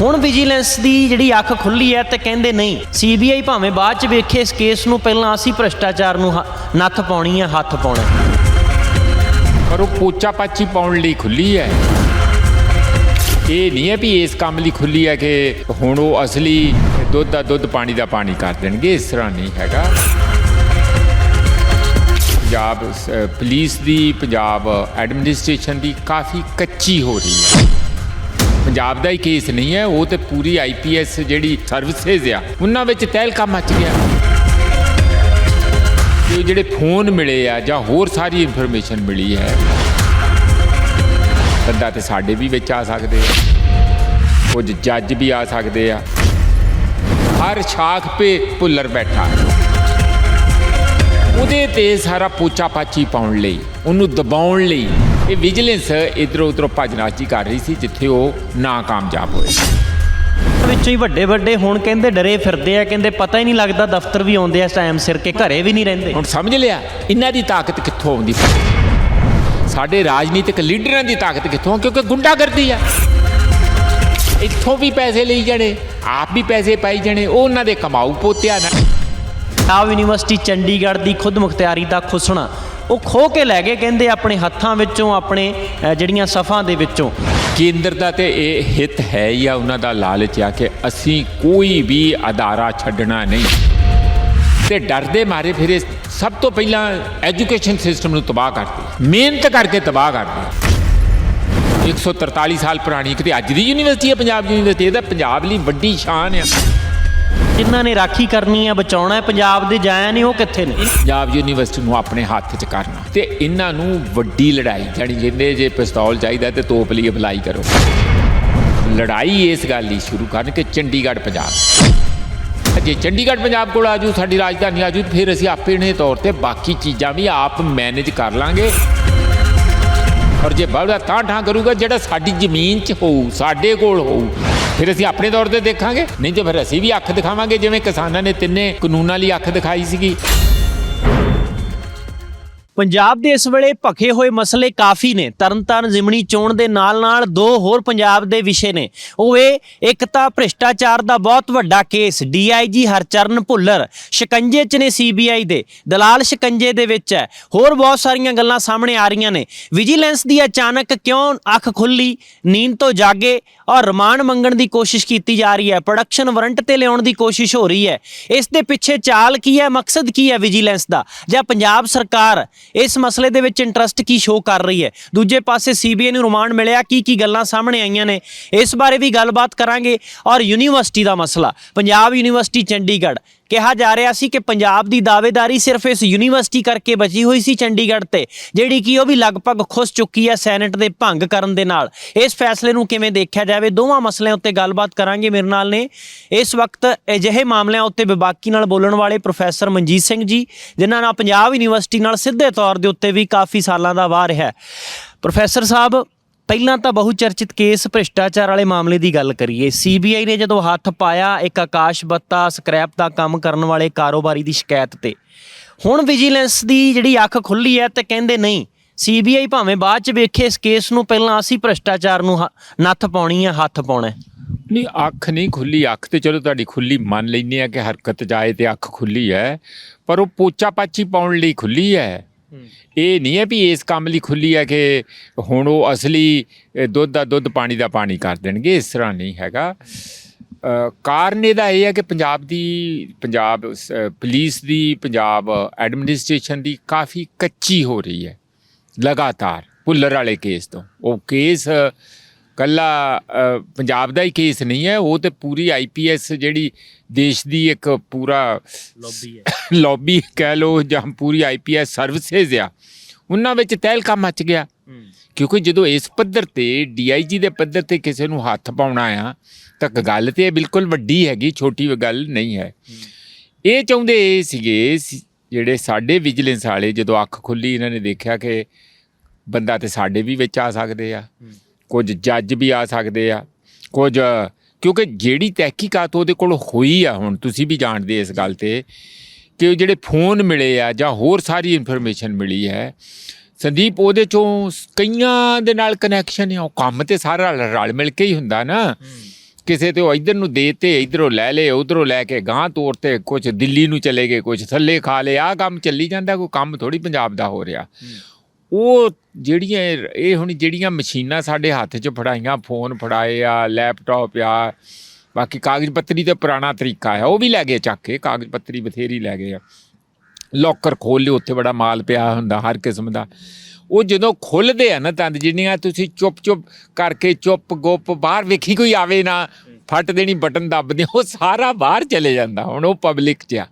ਹੁਣ ਵਿਜੀਲੈਂਸ ਦੀ ਜਿਹੜੀ ਅੱਖ ਖੁੱਲੀ ਹੈ ਤੇ ਕਹਿੰਦੇ ਨਹੀਂ ਸੀਬੀਆਈ ਭਾਵੇਂ ਬਾਅਦ ਚ ਵੇਖੇ ਇਸ ਕੇਸ ਨੂੰ, ਪਹਿਲਾਂ ਅਸੀਂ ਭ੍ਰਸ਼ਟਾਚਾਰ ਨੂੰ ਹ- ਨੱਥ ਪਾਉਣੀ ਹੈ, ਹੱਥ ਪਾਉਣਾ ਪਰ ਉਹ ਪੋਚਾ ਪਾਚੀ ਪਾਉਣ ਲਈ ਖੁੱਲੀ ਹੈ। ਇਹ ਨਹੀਂ ਹੈ ਵੀ ਇਸ ਕੰਮ ਲਈ ਖੁੱਲੀ ਹੈ ਕਿ ਹੁਣ ਉਹ ਅਸਲੀ ਦੁੱਧ ਦਾ ਦੁੱਧ ਪਾਣੀ ਦਾ ਪਾਣੀ ਕਰ ਦੇਣਗੇ, ਇਸ ਤਰ੍ਹਾਂ ਨਹੀਂ ਹੈਗਾ। ਪੰਜਾਬ ਪੁਲਿਸ ਦੀ, ਪੰਜਾਬ ਐਡਮਿਨਿਸਟ੍ਰੇਸ਼ਨ ਦੀ ਕਾਫੀ ਕੱਚੀ ਹੋ ਰਹੀ ਹੈ। ਪੰਜਾਬ ਦਾ ਹੀ ਕੇਸ ਨਹੀਂ ਹੈ, ਉਹ ਤੇ ਪੂਰੀ ਆਈਪੀਐਸ ਜਿਹੜੀ ਸਰਵਿਸਿਜ਼ ਆ, ਉਹਨਾਂ ਵਿੱਚ ਤਹਿਲਕਾ ਮਚ ਗਿਆ। ਕਿ ਜਿਹੜੇ ਫੋਨ ਮਿਲੇ ਆ ਜਾਂ ਹੋਰ ਸਾਰੀ ਇਨਫੋਰਮੇਸ਼ਨ ਮਿਲੀ ਹੈ, ਬੰਦਾ ਤੇ ਸਾਡੇ ਵੀ ਵਿੱਚ ਆ ਸਕਦੇ ਆ, ਕੁਝ ਜੱਜ ਵੀ ਆ ਸਕਦੇ ਆ। ਹਰ ਸ਼ਾਖ 'ਤੇ ਭੁੱਲਰ ਬੈਠਾ ਉਹਦੇ ਤੇ ਸਾਰਾ ਪੋਚਾ ਪਾਚੀ ਪਾਉਣ ਲਈ, ਉਹਨੂੰ ਦਬਾਉਣ ਲਈ ਇਹ ਵਿਜੀਲੈਂਸ ਇਧਰੋਂ ਉਧਰੋਂ ਭਜਨਾਚੀ ਕਰ ਰਹੀ ਸੀ ਜਿੱਥੇ ਉਹ ਨਾ ਕਾਮਯਾਬ ਹੋਏ ਵਿੱਚੋਂ ਹੀ ਵੱਡੇ ਵੱਡੇ ਹੁਣ ਕਹਿੰਦੇ ਡਰੇ ਫਿਰਦੇ ਆ ਕਹਿੰਦੇ ਪਤਾ ਹੀ ਨਹੀਂ ਲੱਗਦਾ ਦਫ਼ਤਰ ਵੀ ਆਉਂਦੇ ਆ ਟਾਈਮ ਸਿਰ ਕੇ ਘਰੇ ਵੀ ਨਹੀਂ ਰਹਿੰਦੇ। ਹੁਣ ਸਮਝ ਲਿਆ ਇਹਨਾਂ ਦੀ ਤਾਕਤ ਕਿੱਥੋਂ ਆਉਂਦੀ? ਸਾਡੇ ਰਾਜਨੀਤਿਕ ਲੀਡਰਾਂ ਦੀ ਤਾਕਤ ਕਿੱਥੋਂ ਕਿਉਂਕਿ ਗੁੰਡਾਗਰਦੀ ਆ। ਇੱਥੋਂ ਵੀ ਪੈਸੇ ਲਈ ਜਾਣੇ ਆਪ ਵੀ ਪੈਸੇ ਪਾਈ ਜਾਣੇ ਉਹ ਉਹਨਾਂ ਦੇ ਕਮਾਊ ਪੋਤਿਆ ਨਾ ਪੰਜਾਬ ਯੂਨੀਵਰਸਿਟੀ ਚੰਡੀਗੜ੍ਹ ਦੀ ਖੁਦ ਮੁਖਤਿਆਰੀ ਦਾ ਖੁਸਣਾ ਉਹ ਖੋ ਕੇ ਲੈ ਗਏ, ਕਹਿੰਦੇ ਆਪਣੇ ਹੱਥਾਂ ਵਿੱਚੋਂ, ਆਪਣੇ ਜਿਹੜੀਆਂ ਸਫਾਂ ਦੇ ਵਿੱਚੋਂ। ਕੇਂਦਰ ਦਾ ਤੇ ਇਹ ਹਿੱਤ ਹੈ ਹੀ ਆ, ਉਹਨਾਂ ਦਾ ਲਾਲਚ ਆ ਕਿ ਅਸੀਂ ਕੋਈ ਵੀ ਅਦਾਰਾ ਛੱਡਣਾ ਨਹੀਂ। ਤੇ ਡਰਦੇ ਮਾਰੇ ਫਿਰ ਸਭ ਤੋਂ ਪਹਿਲਾਂ ਐਜੂਕੇਸ਼ਨ ਸਿਸਟਮ ਨੂੰ ਤਬਾਹ ਕਰਦੇ। ਮਿਹਨਤ ਕਰਕੇ ਤਬਾਹ ਕਰਦੇ। 143 ਸਾਲ ਪੁਰਾਣੀ ਕਿਤੇ ਅੱਜ ਦੀ ਯੂਨੀਵਰਸਿਟੀ ਹੈ ਪੰਜਾਬ ਯੂਨੀਵਰਸਿਟੀ ਇਹਦਾ ਪੰਜਾਬ ਲਈ ਵੱਡੀ ਸ਼ਾਨ ਆ। ਜਿਨ੍ਹਾਂ ਨੇ ਰਾਖੀ ਕਰਨੀ ਹੈ ਬਚਾਉਣਾ ਹੈ, ਪੰਜਾਬ ਦੇ ਜਾਇਆ ਨੇ ਉਹ ਕਿੱਥੇ ਨੇ? ਪੰਜਾਬ ਯੂਨੀਵਰਸਿਟੀ ਨੂੰ ਆਪਣੇ ਹੱਥ 'ਚ ਕਰਨਾ। ਤੇ ਇਹਨਾਂ ਨੂੰ ਵੱਡੀ ਲੜਾਈ ਜਾਣੀ ਜਿੰਦੇ ਜੇ ਪਿਸਤੌਲ ਚਾਹੀਦਾ ਤੇ ਤੋਪ ਲਈ ਅਪਲਾਈ ਕਰੋ। ਲੜਾਈ ਇਸ ਗੱਲ ਲਈ ਸ਼ੁਰੂ ਕਰਨ ਕਿ ਚੰਡੀਗੜ੍ਹ, ਪੰਜਾਬ। ਜੇ ਚੰਡੀਗੜ੍ਹ, ਪੰਜਾਬ ਕੋਲ ਆਜੂ ਸਾਡੀ ਰਾਜਧਾਨੀ ਆਜੂ ਫਿਰ ਅਸੀਂ ਆਪੇ ਨੇ ਤੌਰ ਤੇ ਬਾਕੀ ਚੀਜ਼ਾਂ ਵੀ ਆਪ ਮੈਨੇਜ ਕਰ ਲਾਂਗੇ। ਔਰ ਜੇ ਬੜਾ ਤਾਂ ਠਾਂ ਕਰੂਗਾ, ਜਿਹੜਾ ਸਾਡੀ ਜ਼ਮੀਨ 'ਚ ਹੋਊ, ਸਾਡੇ ਕੋਲ ਹੋਊ ਫਿਰ ਅਸੀਂ ਆਪਣੇ ਤੌਰ ਤੇ ਦੇਖਾਂਗੇ। ਨਹੀਂ ਤੇ ਫਿਰ ਅਸੀਂ ਵੀ ਅੱਖ ਦਿਖਾਵਾਂਗੇ, ਜਿਵੇਂ ਕਿਸਾਨਾਂ ਨੇ ਤਿੰਨੇ ਕਾਨੂੰਨਾਂ ਲਈ ਅੱਖ ਦਿਖਾਈ ਸੀਗੀ। ਪੰਜਾਬ ਦੇ ਇਸ ਵੇਲੇ ਭਖੇ ਹੋਏ ਮਸਲੇ ਕਾਫੀ ਨੇ। ਤਰਨਤਾਰਨ ਜ਼ਿਮਣੀ ਚੋਣ ਦੇ ਨਾਲ-ਨਾਲ ਦੋ ਹੋਰ ਪੰਜਾਬ ਦੇ ਵਿਸ਼ੇ ਨੇ। ਉਹ ਇਹ, ਇੱਕ ਤਾਂ ਭ੍ਰਿਸ਼ਟਾਚਾਰ ਦਾ ਬਹੁਤ ਵੱਡਾ ਕੇਸ ਡੀਆਈਜੀ ਹਰਚਰਨ ਭੁੱਲਰ, ਸ਼ਿਕੰਜੇ 'ਚ ਨੇ ਸੀਬੀਆਈ ਦੇ। ਦਲਾਲ ਸ਼ਿਕੰਜੇ ਦੇ ਵਿੱਚ ਹੈ। ਹੋਰ ਬਹੁਤ ਸਾਰੀਆਂ ਗੱਲਾਂ ਸਾਹਮਣੇ ਆ ਰਹੀਆਂ ਨੇ। ਵਿਜੀਲੈਂਸ ਦੀ ਅਚਾਨਕ ਕਿਉਂ ਅੱਖ ਖੁੱਲੀ, ਨੀਂਦ ਤੋਂ ਜਾਗੇ ਔਰ ਰਿਮਾਂਡ ਮੰਗਣ ਦੀ ਕੋਸ਼ਿਸ਼ ਕੀਤੀ ਜਾ ਰਹੀ ਹੈ। ਪ੍ਰੋਡਕਸ਼ਨ ਵਾਰੰਟ ਤੇ ਲਿਆਉਣ ਦੀ ਕੋਸ਼ਿਸ਼ ਹੋ ਰਹੀ ਹੈ। ਇਸ ਦੇ ਪਿੱਛੇ ਚਾਲ ਕੀ ਹੈ, ਮਕਸਦ ਕੀ ਹੈ ਵਿਜੀਲੈਂਸ ਦਾ? ਜਾਂ ਪੰਜਾਬ ਸਰਕਾਰ ਇਸ ਮਸਲੇ ਦੇ ਵਿੱਚ ਇੰਟਰਸਟ ਕੀ ਸ਼ੋਅ ਕਰ ਰਹੀ ਹੈ? ਦੂਜੇ ਪਾਸੇ ਸੀਬੀਆਈ ਨੂੰ ਰਿਮਾਂਡ ਮਿਲਿਆ, ਕੀ ਕੀ ਗੱਲਾਂ ਸਾਹਮਣੇ ਆਈਆਂ ਨੇ? ਇਸ ਬਾਰੇ ਵੀ ਗੱਲਬਾਤ ਕਰਾਂਗੇ ਔਰ ਯੂਨੀਵਰਸਿਟੀ ਦਾ ਮਸਲਾ, ਪੰਜਾਬ ਯੂਨੀਵਰਸਿਟੀ ਚੰਡੀਗੜ੍ਹ। ਕਿਹਾ ਜਾ ਰਿਹਾ ਸੀ ਕਿ ਪੰਜਾਬ ਦੀ ਦਾਅਵੇਦਾਰੀ ਸਿਰਫ ਇਸ ਯੂਨੀਵਰਸਿਟੀ ਕਰਕੇ ਬਚੀ ਹੋਈ ਸੀ ਚੰਡੀਗੜ੍ਹ ਤੇ, ਜਿਹੜੀ ਕਿ ਉਹ ਵੀ ਲਗਭਗ ਖੁੱਸ ਚੁੱਕੀ ਹੈ ਸੈਨੇਟ ਦੇ ਭੰਗ ਕਰਨ ਦੇ ਨਾਲ। ਇਸ ਫੈਸਲੇ ਨੂੰ ਕਿਵੇਂ ਦੇਖਿਆ ਜਾਵੇ? ਦੋਵਾਂ ਮਸਲਿਆਂ ਉੱਤੇ ਗੱਲਬਾਤ ਕਰਾਂਗੇ ਮੇਰੇ ਨਾਲ ਨੇ। ਇਸ ਵਕਤ ਅਜਿਹੇ ਮਾਮਲਿਆਂ ਉੱਤੇ ਵਿਬਾਕੀ ਨਾਲ ਬੋਲਣ ਵਾਲੇ ਪ੍ਰੋਫੈਸਰ ਮਨਜੀਤ ਸਿੰਘ ਜੀ, ਜਿਨ੍ਹਾਂ ਨਾਲ ਪੰਜਾਬ ਯੂਨੀਵਰਸਿਟੀ ਨਾਲ ਸਿੱਧੇ ਤੌਰ ਦੇ ਉੱਤੇ ਵੀ ਕਾਫੀ ਸਾਲਾਂ ਦਾ ਵਾਰ ਹੈ। ਪ੍ਰੋਫੈਸਰ ਸਾਹਿਬ ਪਹਿਲਾਂ ਤਾਂ ਬਹੁਚਰਚਿਤ ਕੇਸ ਭ੍ਰਿਸ਼ਟਾਚਾਰ ਵਾਲੇ ਮਾਮਲੇ ਦੀ ਗੱਲ ਕਰੀਏ। ਸੀਬੀਆਈ ਨੇ ਜਦੋਂ ਹੱਥ ਪਾਇਆ, ਇੱਕ ਆਕਾਸ਼ ਬੱਤਾ ਸਕ੍ਰੈਪ ਦਾ ਕੰਮ ਕਰਨ ਵਾਲੇ ਕਾਰੋਬਾਰੀ ਦੀ ਸ਼ਿਕਾਇਤ ਤੇ। ਹੁਣ ਵਿਜੀਲੈਂਸ ਦੀ ਜਿਹੜੀ ਅੱਖ ਖੁੱਲੀ ਹੈ ਤੇ ਕਹਿੰਦੇ ਨਹੀਂ ਸੀਬੀਆਈ ਭਾਵੇਂ ਬਾਅਦ ਚ ਵੇਖੇ, ਇਸ ਕੇਸ ਨੂੰ ਪਹਿਲਾਂ ਅਸੀਂ ਭ੍ਰਿਸ਼ਟਾਚਾਰ ਨੂੰ ਹ- ਨੱਥ ਪਾਉਣੀ ਹੈ ਹੱਥ ਪਾਉਣਾ ਹੈ। ਨਹੀਂ, ਅੱਖ ਨਹੀਂ ਖੁੱਲੀ ਅੱਖ ਤੇ ਚਲੋ ਤੁਹਾਡੀ ਖੁੱਲੀ ਮੰਨ ਲੈਂਦੇ ਆ ਕਿ ਹਰਕਤ ਜਾਏ ਤੇ ਅੱਖ ਖੁੱਲੀ ਹੈ, ਪਰ ਉਹ ਪੋਚਾ ਪਾਚੀ ਪਾਉਣ ਲਈ ਖੁੱਲੀ ਹੈ। ਇਹ ਨਹੀਂ ਹੈ ਵੀ ਇਸ ਕੰਮ ਲਈ ਖੁੱਲੀ ਹੈ ਕਿ ਹੁਣ ਉਹ ਅਸਲੀ ਦੁੱਧ ਦਾ ਦੁੱਧ ਪਾਣੀ ਦਾ ਪਾਣੀ ਕਰ ਦੇਣਗੇ, ਇਸ ਤਰ੍ਹਾਂ ਨਹੀਂ ਹੈਗਾ। ਕਾਰਨ ਇਹਦਾ ਇਹ ਹੈ ਕਿ ਪੰਜਾਬ ਦੀ, ਪੰਜਾਬ ਸ- ਪੁਲਿਸ ਦੀ, ਪੰਜਾਬ ਐਡਮਿਨਿਸਟ੍ਰੇਸ਼ਨ ਦੀ ਕਾਫੀ ਕੱਚੀ ਹੋ ਰਹੀ ਹੈ, ਲਗਾਤਾਰ, ਭੁੱਲਰ ਵਾਲੇ ਕੇਸ ਤੋਂ। ਉਹ ਕੇਸ ਕੱਲਾ ਪੰਜਾਬ ਦਾ ਹੀ ਕੇਸ ਨਹੀਂ ਹੈ ਉਹ ਤੇ ਪੂਰੀ ਆਈਪੀਐਸ ਜਿਹੜੀ ਦੇਸ਼ ਦੀ ਇੱਕ ਪੂਰਾ ਲੌਬੀ ਹੈ। ਲੌਬੀ ਕਹਿ ਲੋ ਜਾਂ ਪੂਰੀ ਆਈਪੀਐਸ ਸਰਵਿਸਿਜ਼ ਆ ਉਹਨਾਂ ਵਿੱਚ ਤਹਿਲਕਾ ਮਚ ਗਿਆ। ਕਿਉਂਕਿ ਜਦੋਂ ਇਸ ਪੱਧਰ ਤੇ ਡੀਆਈਜੀ ਦੇ ਪੱਧਰ ਤੇ ਕਿਸੇ ਨੂੰ ਹੱਥ ਪਾਉਣਾ ਆ ਤਾਂ ਗੱਲ ਤੇ ਇਹ ਬਿਲਕੁਲ ਵੱਡੀ ਹੈਗੀ ਛੋਟੀ ਗੱਲ ਨਹੀਂ ਹੈ। ਇਹ ਚਾਹੁੰਦੇ ਇਹ ਸੀਗੇ ਜਿਹੜੇ ਸਾਡੇ ਵਿਜੀਲੈਂਸ ਵਾਲੇ ਜਦੋਂ ਅੱਖ ਖੁੱਲੀ ਇਹਨਾਂ ਨੇ ਦੇਖਿਆ ਕਿ ਬੰਦਾ ਤੇ ਸਾਡੇ ਵੀ ਵਿੱਚ ਆ ਸਕਦੇ ਆ। ਕੁਝ ਜੱਜ ਵੀ ਆ ਸਕਦੇ ਆ ਕੁਝ ਕਿਉਂਕਿ ਜਿਹੜੀ ਤਹਿਕੀਕਾਤ ਉਹਦੇ ਕੋਲ ਹੋਈ ਆ ਹੁਣ ਤੁਸੀਂ ਵੀ ਜਾਣਦੇ ਇਸ ਗੱਲ ਤੇ ਕਿ ਜਿਹੜੇ ਫੋਨ ਮਿਲੇ ਆ ਜਾਂ ਹੋਰ ਸਾਰੀ ਇਨਫੋਰਮੇਸ਼ਨ ਮਿਲੀ ਹੈ ਸੰਦੀਪ ਉਹਦੇ ਚੋਂ ਕਈਆਂ ਦੇ ਨਾਲ ਕਨੈਕਸ਼ਨ ਹੈ ਉਹ ਕੰਮ ਤੇ ਸਾਰਾ ਰਲ- ਮਿਲ ਕੇ ਹੀ ਹੁੰਦਾ ਨਾ। ਕਿਸੇ ਤੇ ਉਹ ਇੱਧਰ ਨੂੰ ਦੇਤੇ ਇਧਰੋਂ ਲੈ ਲਏ ਉਧਰੋਂ ਲੈ ਕੇ ਗਾਂ ਤੋਰ ਤੇ ਕੁਝ ਦਿੱਲੀ ਨੂੰ ਚਲੇ ਗਏ ਕੁਝ ਥੱਲੇ ਖਾ ਲਏ ਆ ਕੰਮ ਚੱਲੀ ਜਾਂਦਾ ਕੋਈ ਕੰਮ ਥੋੜੀ ਪੰਜਾਬ ਦਾ ਹੋ ਰਿਹਾ। ਉਹ ਜਿਹੜੀਆਂ ਇਹ- ਹੁਣ ਜਿਹੜੀਆਂ ਮਸ਼ੀਨਾਂ ਸਾਡੇ ਹੱਥ 'ਚ ਫੜਾਈਆਂ, ਫੋਨ ਫੜਾਏ ਆ, ਲੈਪਟਾਪ ਆ, ਬਾਕੀ ਕਾਗਜ਼ ਪੱਤਰੀ ਤੇ ਪੁਰਾਣਾ ਤਰੀਕਾ ਹੈ, ਉਹ ਵੀ ਲੈ ਗਏ ਚੱਕ ਕੇ, ਕਾਗਜ਼ ਪੱਤਰੀ ਬਥੇਰੀ ਲੈ ਗਏ ਆ। ਲੋਕਰ ਖੋਲ ਲਿਓ, ਉੱਥੇ ਬੜਾ ਮਾਲ ਪਿਆ ਹੁੰਦਾ ਹਰ ਕਿਸਮ ਦਾ। ਉਹ ਜਦੋਂ ਖੁੱਲਦੇ ਆ ਨਾ ਤੰਦ ਜਿਹੜੀਆਂ ਤੁਸੀਂ ਚੁੱਪ ਚੁੱਪ ਕਰਕੇ ਚੁੱਪ ਗੁੱਪ ਬਾਹਰ ਵੇਖੀ ਕੋਈ ਆਵੇ ਨਾ, ਫਟ ਦੇਣੀ ਬਟਨ ਦੱਬਦੇ ਉਹ ਸਾਰਾ ਬਾਹਰ ਚਲੇ ਜਾਂਦਾ, ਹੁਣ ਉਹ ਪਬਲਿਕ 'ਚ ਆ।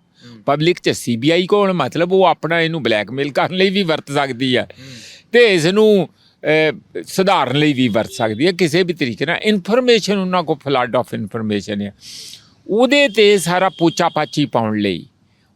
ਪਬਲਿਕ 'ਚ ਸੀਬੀਆਈ ਕੋਲ ਮਤਲਬ ਉਹ ਆਪਣਾ ਇਹਨੂੰ ਬਲੈਕਮੇਲ ਕਰਨ ਲਈ ਵੀ ਵਰਤ ਸਕਦੀ ਹੈ ਤੇ ਇਸ ਨੂੰ ਸੁਧਾਰਨ ਲਈ ਵੀ ਵਰਤ ਸਕਦੀ ਹੈ ਕਿਸੇ ਵੀ ਤਰੀਕੇ ਨਾਲ। ਇਨਫੋਰਮੇਸ਼ਨ ਉਹਨਾਂ ਕੋਲ ਫਲੱਡ ਆਫ ਇਨਫੋਰਮੇਸ਼ਨ ਹੈ ਉਹਦੇ ਤੇ ਸਾਰਾ ਪੋਚਾ ਪਾਚੀ ਪਾਉਣ ਲਈ,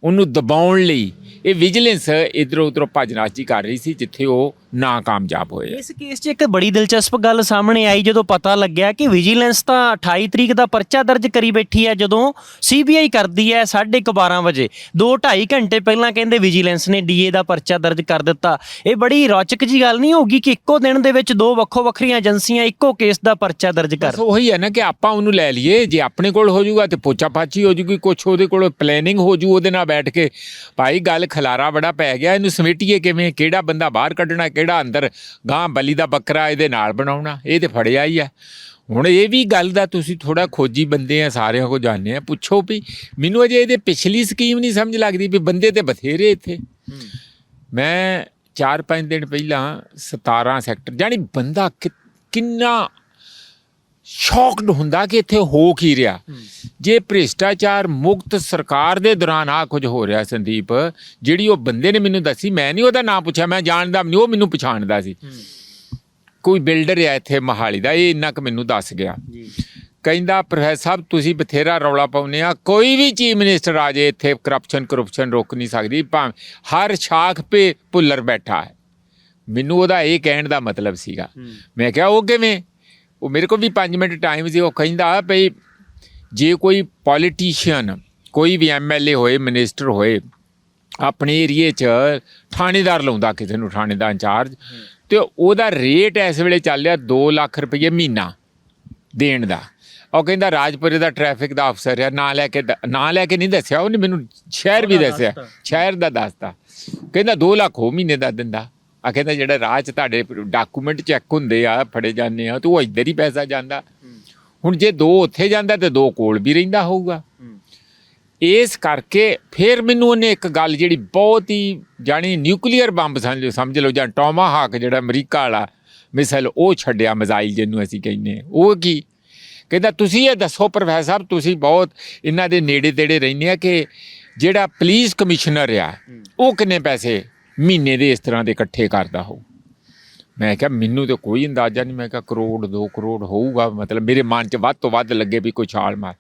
ਉਹਨੂੰ ਦਬਾਉਣ ਲਈ ਇਹ ਵਿਜੀਲੈਂਸ ਇਧਰੋਂ ਉਧਰੋਂ ਭਜਨਾਚੀ ਕਰ ਰਹੀ ਸੀ, ਜਿੱਥੇ ਉਹ ਨਾ ਕਾਮਯਾਬ ਹੋਏ ਇਸ ਕੇਸ 'ਚ ਇੱਕ ਬੜੀ ਦਿਲਚਸਪ ਗੱਲ ਸਾਹਮਣੇ ਆਈ ਜਦੋਂ ਪਤਾ ਲੱਗਿਆ ਕਿ ਵਿਜੀਲੈਂਸ ਤਾਂ 28 ਤਰੀਕ ਦਾ ਪਰਚਾ ਦਰਜ ਕਰੀ ਬੈਠੀ ਹੈ ਜਦੋਂ ਸੀਬੀਆਈ ਕਰਦੀ ਹੈ 12:30 ਵਜੇ। 2.5 ਘੰਟੇ ਪਹਿਲਾਂ ਕਹਿੰਦੇ ਵਿਜੀਲੈਂਸ ਨੇ ਡੀਏ ਦਾ ਪਰਚਾ ਦਰਜ ਕਰ ਦਿੱਤਾ। ਇਹ ਬੜੀ ਰੌਚਕ ਜੀ ਗੱਲ ਨਹੀਂ ਹੋਗੀ ਕਿ ਇੱਕੋ ਦਿਨ ਦੇ ਵਿੱਚ ਦੋ ਵੱਖੋ ਵੱਖਰੀਆਂ ਏਜੰਸੀਆਂ ਇੱਕੋ ਕੇਸ ਦਾ ਪਰਚਾ ਦਰਜ ਕਰ ਬਸ ਉਹੀ ਹੈ ਨਾ ਕਿ ਆਪਾਂ ਉਹਨੂੰ ਲੈ ਲਈਏ ਜੇ ਆਪਣੇ ਕੋਲ ਹੋ ਜਾਊਗਾ ਤੇ ਪੋਚਾ ਪਾਚੀ ਹੋ ਜੂਗੀ ਕੁਛ ਉਹਦੇ ਕੋਲ ਪਲੈਨਿੰਗ ਹੋ ਜੂ ਉਹਦੇ ਨਾਲ ਬੈਠ ਕੇ। ਭਾਈ ਗੱਲ ਖਲਾਰਾ ਬੜਾ ਪੈ ਗਿਆ ਇਹਨੂੰ ਸਮੇਟੀਏ ਕਿਵੇਂ ਕਿਹੜਾ ਬੰਦਾ ਬਾਹਰ ਕੱਢਣਾ ਕਿਹੜਾ ਅੰਦਰ ਗਾਂ ਬਲੀ ਦਾ ਬੱਕਰਾ ਇਹਦੇ ਨਾਲ ਬਣਾਉਣਾ? ਇਹ ਤੇ ਫੜਿਆ ਹੀ ਆ। ਹੁਣ ਇਹ ਵੀ ਗੱਲ ਦਾ ਤੁਸੀਂ ਥੋੜਾ ਖੋਜੀ ਬੰਦੇ ਆ, ਸਾਰਿਆਂ ਕੋ ਜਾਣਦੇ ਆ, ਪੁੱਛੋ ਵੀ। ਮੈਨੂੰ ਅਜੇ ਇਹਦੇ ਪਿਛਲੀ ਸਕੀਮ ਨਹੀਂ ਸਮਝ ਲੱਗਦੀ ਵੀ ਬੰਦੇ ਤੇ ਬਥੇਰੇ ਇੱਥੇ। ਮੈਂ 4-5 ਦਿਨ ਪਹਿਲਾਂ 17 ਸੈਕਟਰ ਜਾਨੀ ਬੰਦਾ ਕਿ- ਕਿੰਨਾ ਸ਼ੌਕਡ ਹੁੰਦਾ ਕਿ ਇੱਥੇ ਹੋ ਕੀ ਰਿਹਾ। ਜੇ ਭ੍ਰਿਸ਼ਟਾਚਾਰ ਮੁਕਤ ਸਰਕਾਰ ਦੇ ਦੌਰਾਨ ਆ ਕੁਝ ਹੋ ਰਿਹਾ ਸੰਦੀਪ ਜਿਹੜੀ ਉਹ ਬੰਦੇ ਨੇ ਮੈਨੂੰ ਦੱਸੀ ਮੈਂ ਨਹੀਂ ਉਹਦਾ ਨਾਮ ਪੁੱਛਿਆ ਮੈਂ ਜਾਣਦਾ ਨਹੀਂ ਉਹ ਮੈਨੂੰ ਪਛਾਣਦਾ ਸੀ। ਕੋਈ ਬਿਲਡਰ ਆ ਇੱਥੇ ਮਹਾਲੀ ਦਾ ਇਹ ਇੰਨਾ ਕੁ ਮੈਨੂੰ ਦੱਸ ਗਿਆ। ਕਹਿੰਦਾ ਪ੍ਰੋਫੈਸਰ ਸਾਹਿਬ ਤੁਸੀਂ ਬਥੇਰਾ ਰੌਲਾ ਪਾਉਂਦੇ ਆ ਕੋਈ ਵੀ ਚੀਫ ਮਿਨਿਸਟਰ ਆ ਜੇ ਇੱਥੇ ਕਰਪਸ਼ਨ ਕਰਪਸ਼ਨ ਰੋਕ ਨਹੀਂ ਸਕਦੀ ਭਾਵੇਂ ਹਰ ਸ਼ਾਖ 'ਤੇ ਭੁੱਲਰ ਬੈਠਾ ਹੈ। ਮੈਨੂੰ ਉਹਦਾ ਇਹ ਕਹਿਣ ਦਾ ਮਤਲਬ ਸੀਗਾ। ਮੈਂ ਕਿਹਾ ਉਹ ਕਿਵੇਂ? ਉਹ ਮੇਰੇ ਕੋਲ ਵੀ 5 ਮਿੰਟ ਟਾਈਮ ਸੀ ਉਹ ਕਹਿੰਦਾ ਭਈ ਜੇ ਕੋਈ ਪੋਲੀਟੀਸ਼ੀਅਨ ਕੋਈ ਵੀ ਐਮਐਲਏ ਹੋਏ ਮਿਨਿਸਟਰ ਹੋਏ ਆਪਣੇ ਏਰੀਏ 'ਚ ਥਾਣੇਦਾਰ ਲਾਉਂਦਾ ਕਿਸੇ ਨੂੰ ਥਾਣੇ ਦਾ ਇੰਚਾਰਜ ਤੇ ਉਹਦਾ ਰੇਟ ਇਸ ਵੇਲੇ ਚੱਲ ਰਿਹਾ 2 ਲੱਖ ਰੁਪਏ ਮਹੀਨਾ ਦੇਣ ਦਾ। ਉਹ ਕਹਿੰਦਾ ਰਾਜਪੁਰੇ ਦਾ ਟ੍ਰੈਫਿਕ ਦਾ ਅਫਸਰ ਹੈ ਨਾਂ ਲੈ ਕੇ ਨਾਂ ਲੈ ਕੇ ਨਹੀਂ ਦੱਸਿਆ ਉਹਨੇ ਮੈਨੂੰ ਸ਼ਹਿਰ ਵੀ ਦੱਸਿਆ। ਸ਼ਹਿਰ ਦਾ ਦੱਸਤਾ। ਕਹਿੰਦਾ 2 ਲੱਖ ਉਹ ਮਹੀਨੇ ਦਾ ਦਿੰਦਾ। ਆ ਕਹਿੰਦਾ ਜਿਹੜਾ ਰਾਹ 'ਚ ਤੁਹਾਡੇ ਡਾਕੂਮੈਂਟ ਚੈੱਕ ਹੁੰਦੇ ਆ ਫੜੇ ਜਾਂਦੇ ਆ ਤੇ ਉਹ ਇੱਧਰ ਹੀ ਪੈਸਾ ਜਾਂਦਾ। ਹੁਣ ਜੇ ਦੋ ਉੱਥੇ ਜਾਂਦਾ ਤੇ ਦੋ ਕੋਲ ਵੀ ਰਹਿੰਦਾ ਹੋਊਗਾ। ਇਸ ਕਰਕੇ ਫਿਰ ਮੈਨੂੰ ਉਹਨੇ ਇੱਕ ਗੱਲ ਜਿਹੜੀ ਬਹੁਤ ਹੀ ਜਾਣੀ ਨਿਊਕਲੀਅਰ ਬੰਬ ਸਮਝ ਲਓ ਸਮਝ ਲਓ ਜਾਂ ਟੋਮਾਹਾਕ ਜਿਹੜਾ ਅਮਰੀਕਾ ਵਾਲਾ ਮਿਸਾਈਲ ਉਹ ਛੱਡਿਆ ਮਿਜ਼ਾਈਲ ਜਿਹਨੂੰ ਅਸੀਂ ਕਹਿੰਦੇ। ਉਹ ਕੀ? ਕਹਿੰਦਾ ਤੁਸੀਂ ਇਹ ਦੱਸੋ ਪ੍ਰੋਫੈਸਰ ਸਾਹਿਬ ਤੁਸੀਂ ਬਹੁਤ ਇਹਨਾਂ ਦੇ ਨੇੜੇ ਤੇੜੇ ਰਹਿੰਦੇ ਆ ਕਿ ਜਿਹੜਾ ਪੁਲਿਸ ਕਮਿਸ਼ਨਰ ਆ ਉਹ ਕਿੰਨੇ ਪੈਸੇ ਮਹੀਨੇ ਦੇ ਇਸ ਤਰ੍ਹਾਂ ਦੇ ਇਕੱਠੇ ਕਰਦਾ ਹੋ ਮੈਂ ਕਿਹਾ ਮੈਨੂੰ ਤੇ ਕੋਈ ਅੰਦਾਜ਼ਾ ਨਹੀਂ। ਮੈਂ ਕਿਹਾ ਕਰੋੜ 2 ਕਰੋੜ ਹੋਊਗਾ। ਮਤਲਬ ਮੇਰੇ ਮਨ 'ਚ ਵੱਧ ਤੋਂ ਵੱਧ ਲੱਗੇ ਵੀ ਕੋਈ ਛਾਲ ਮਾਰ।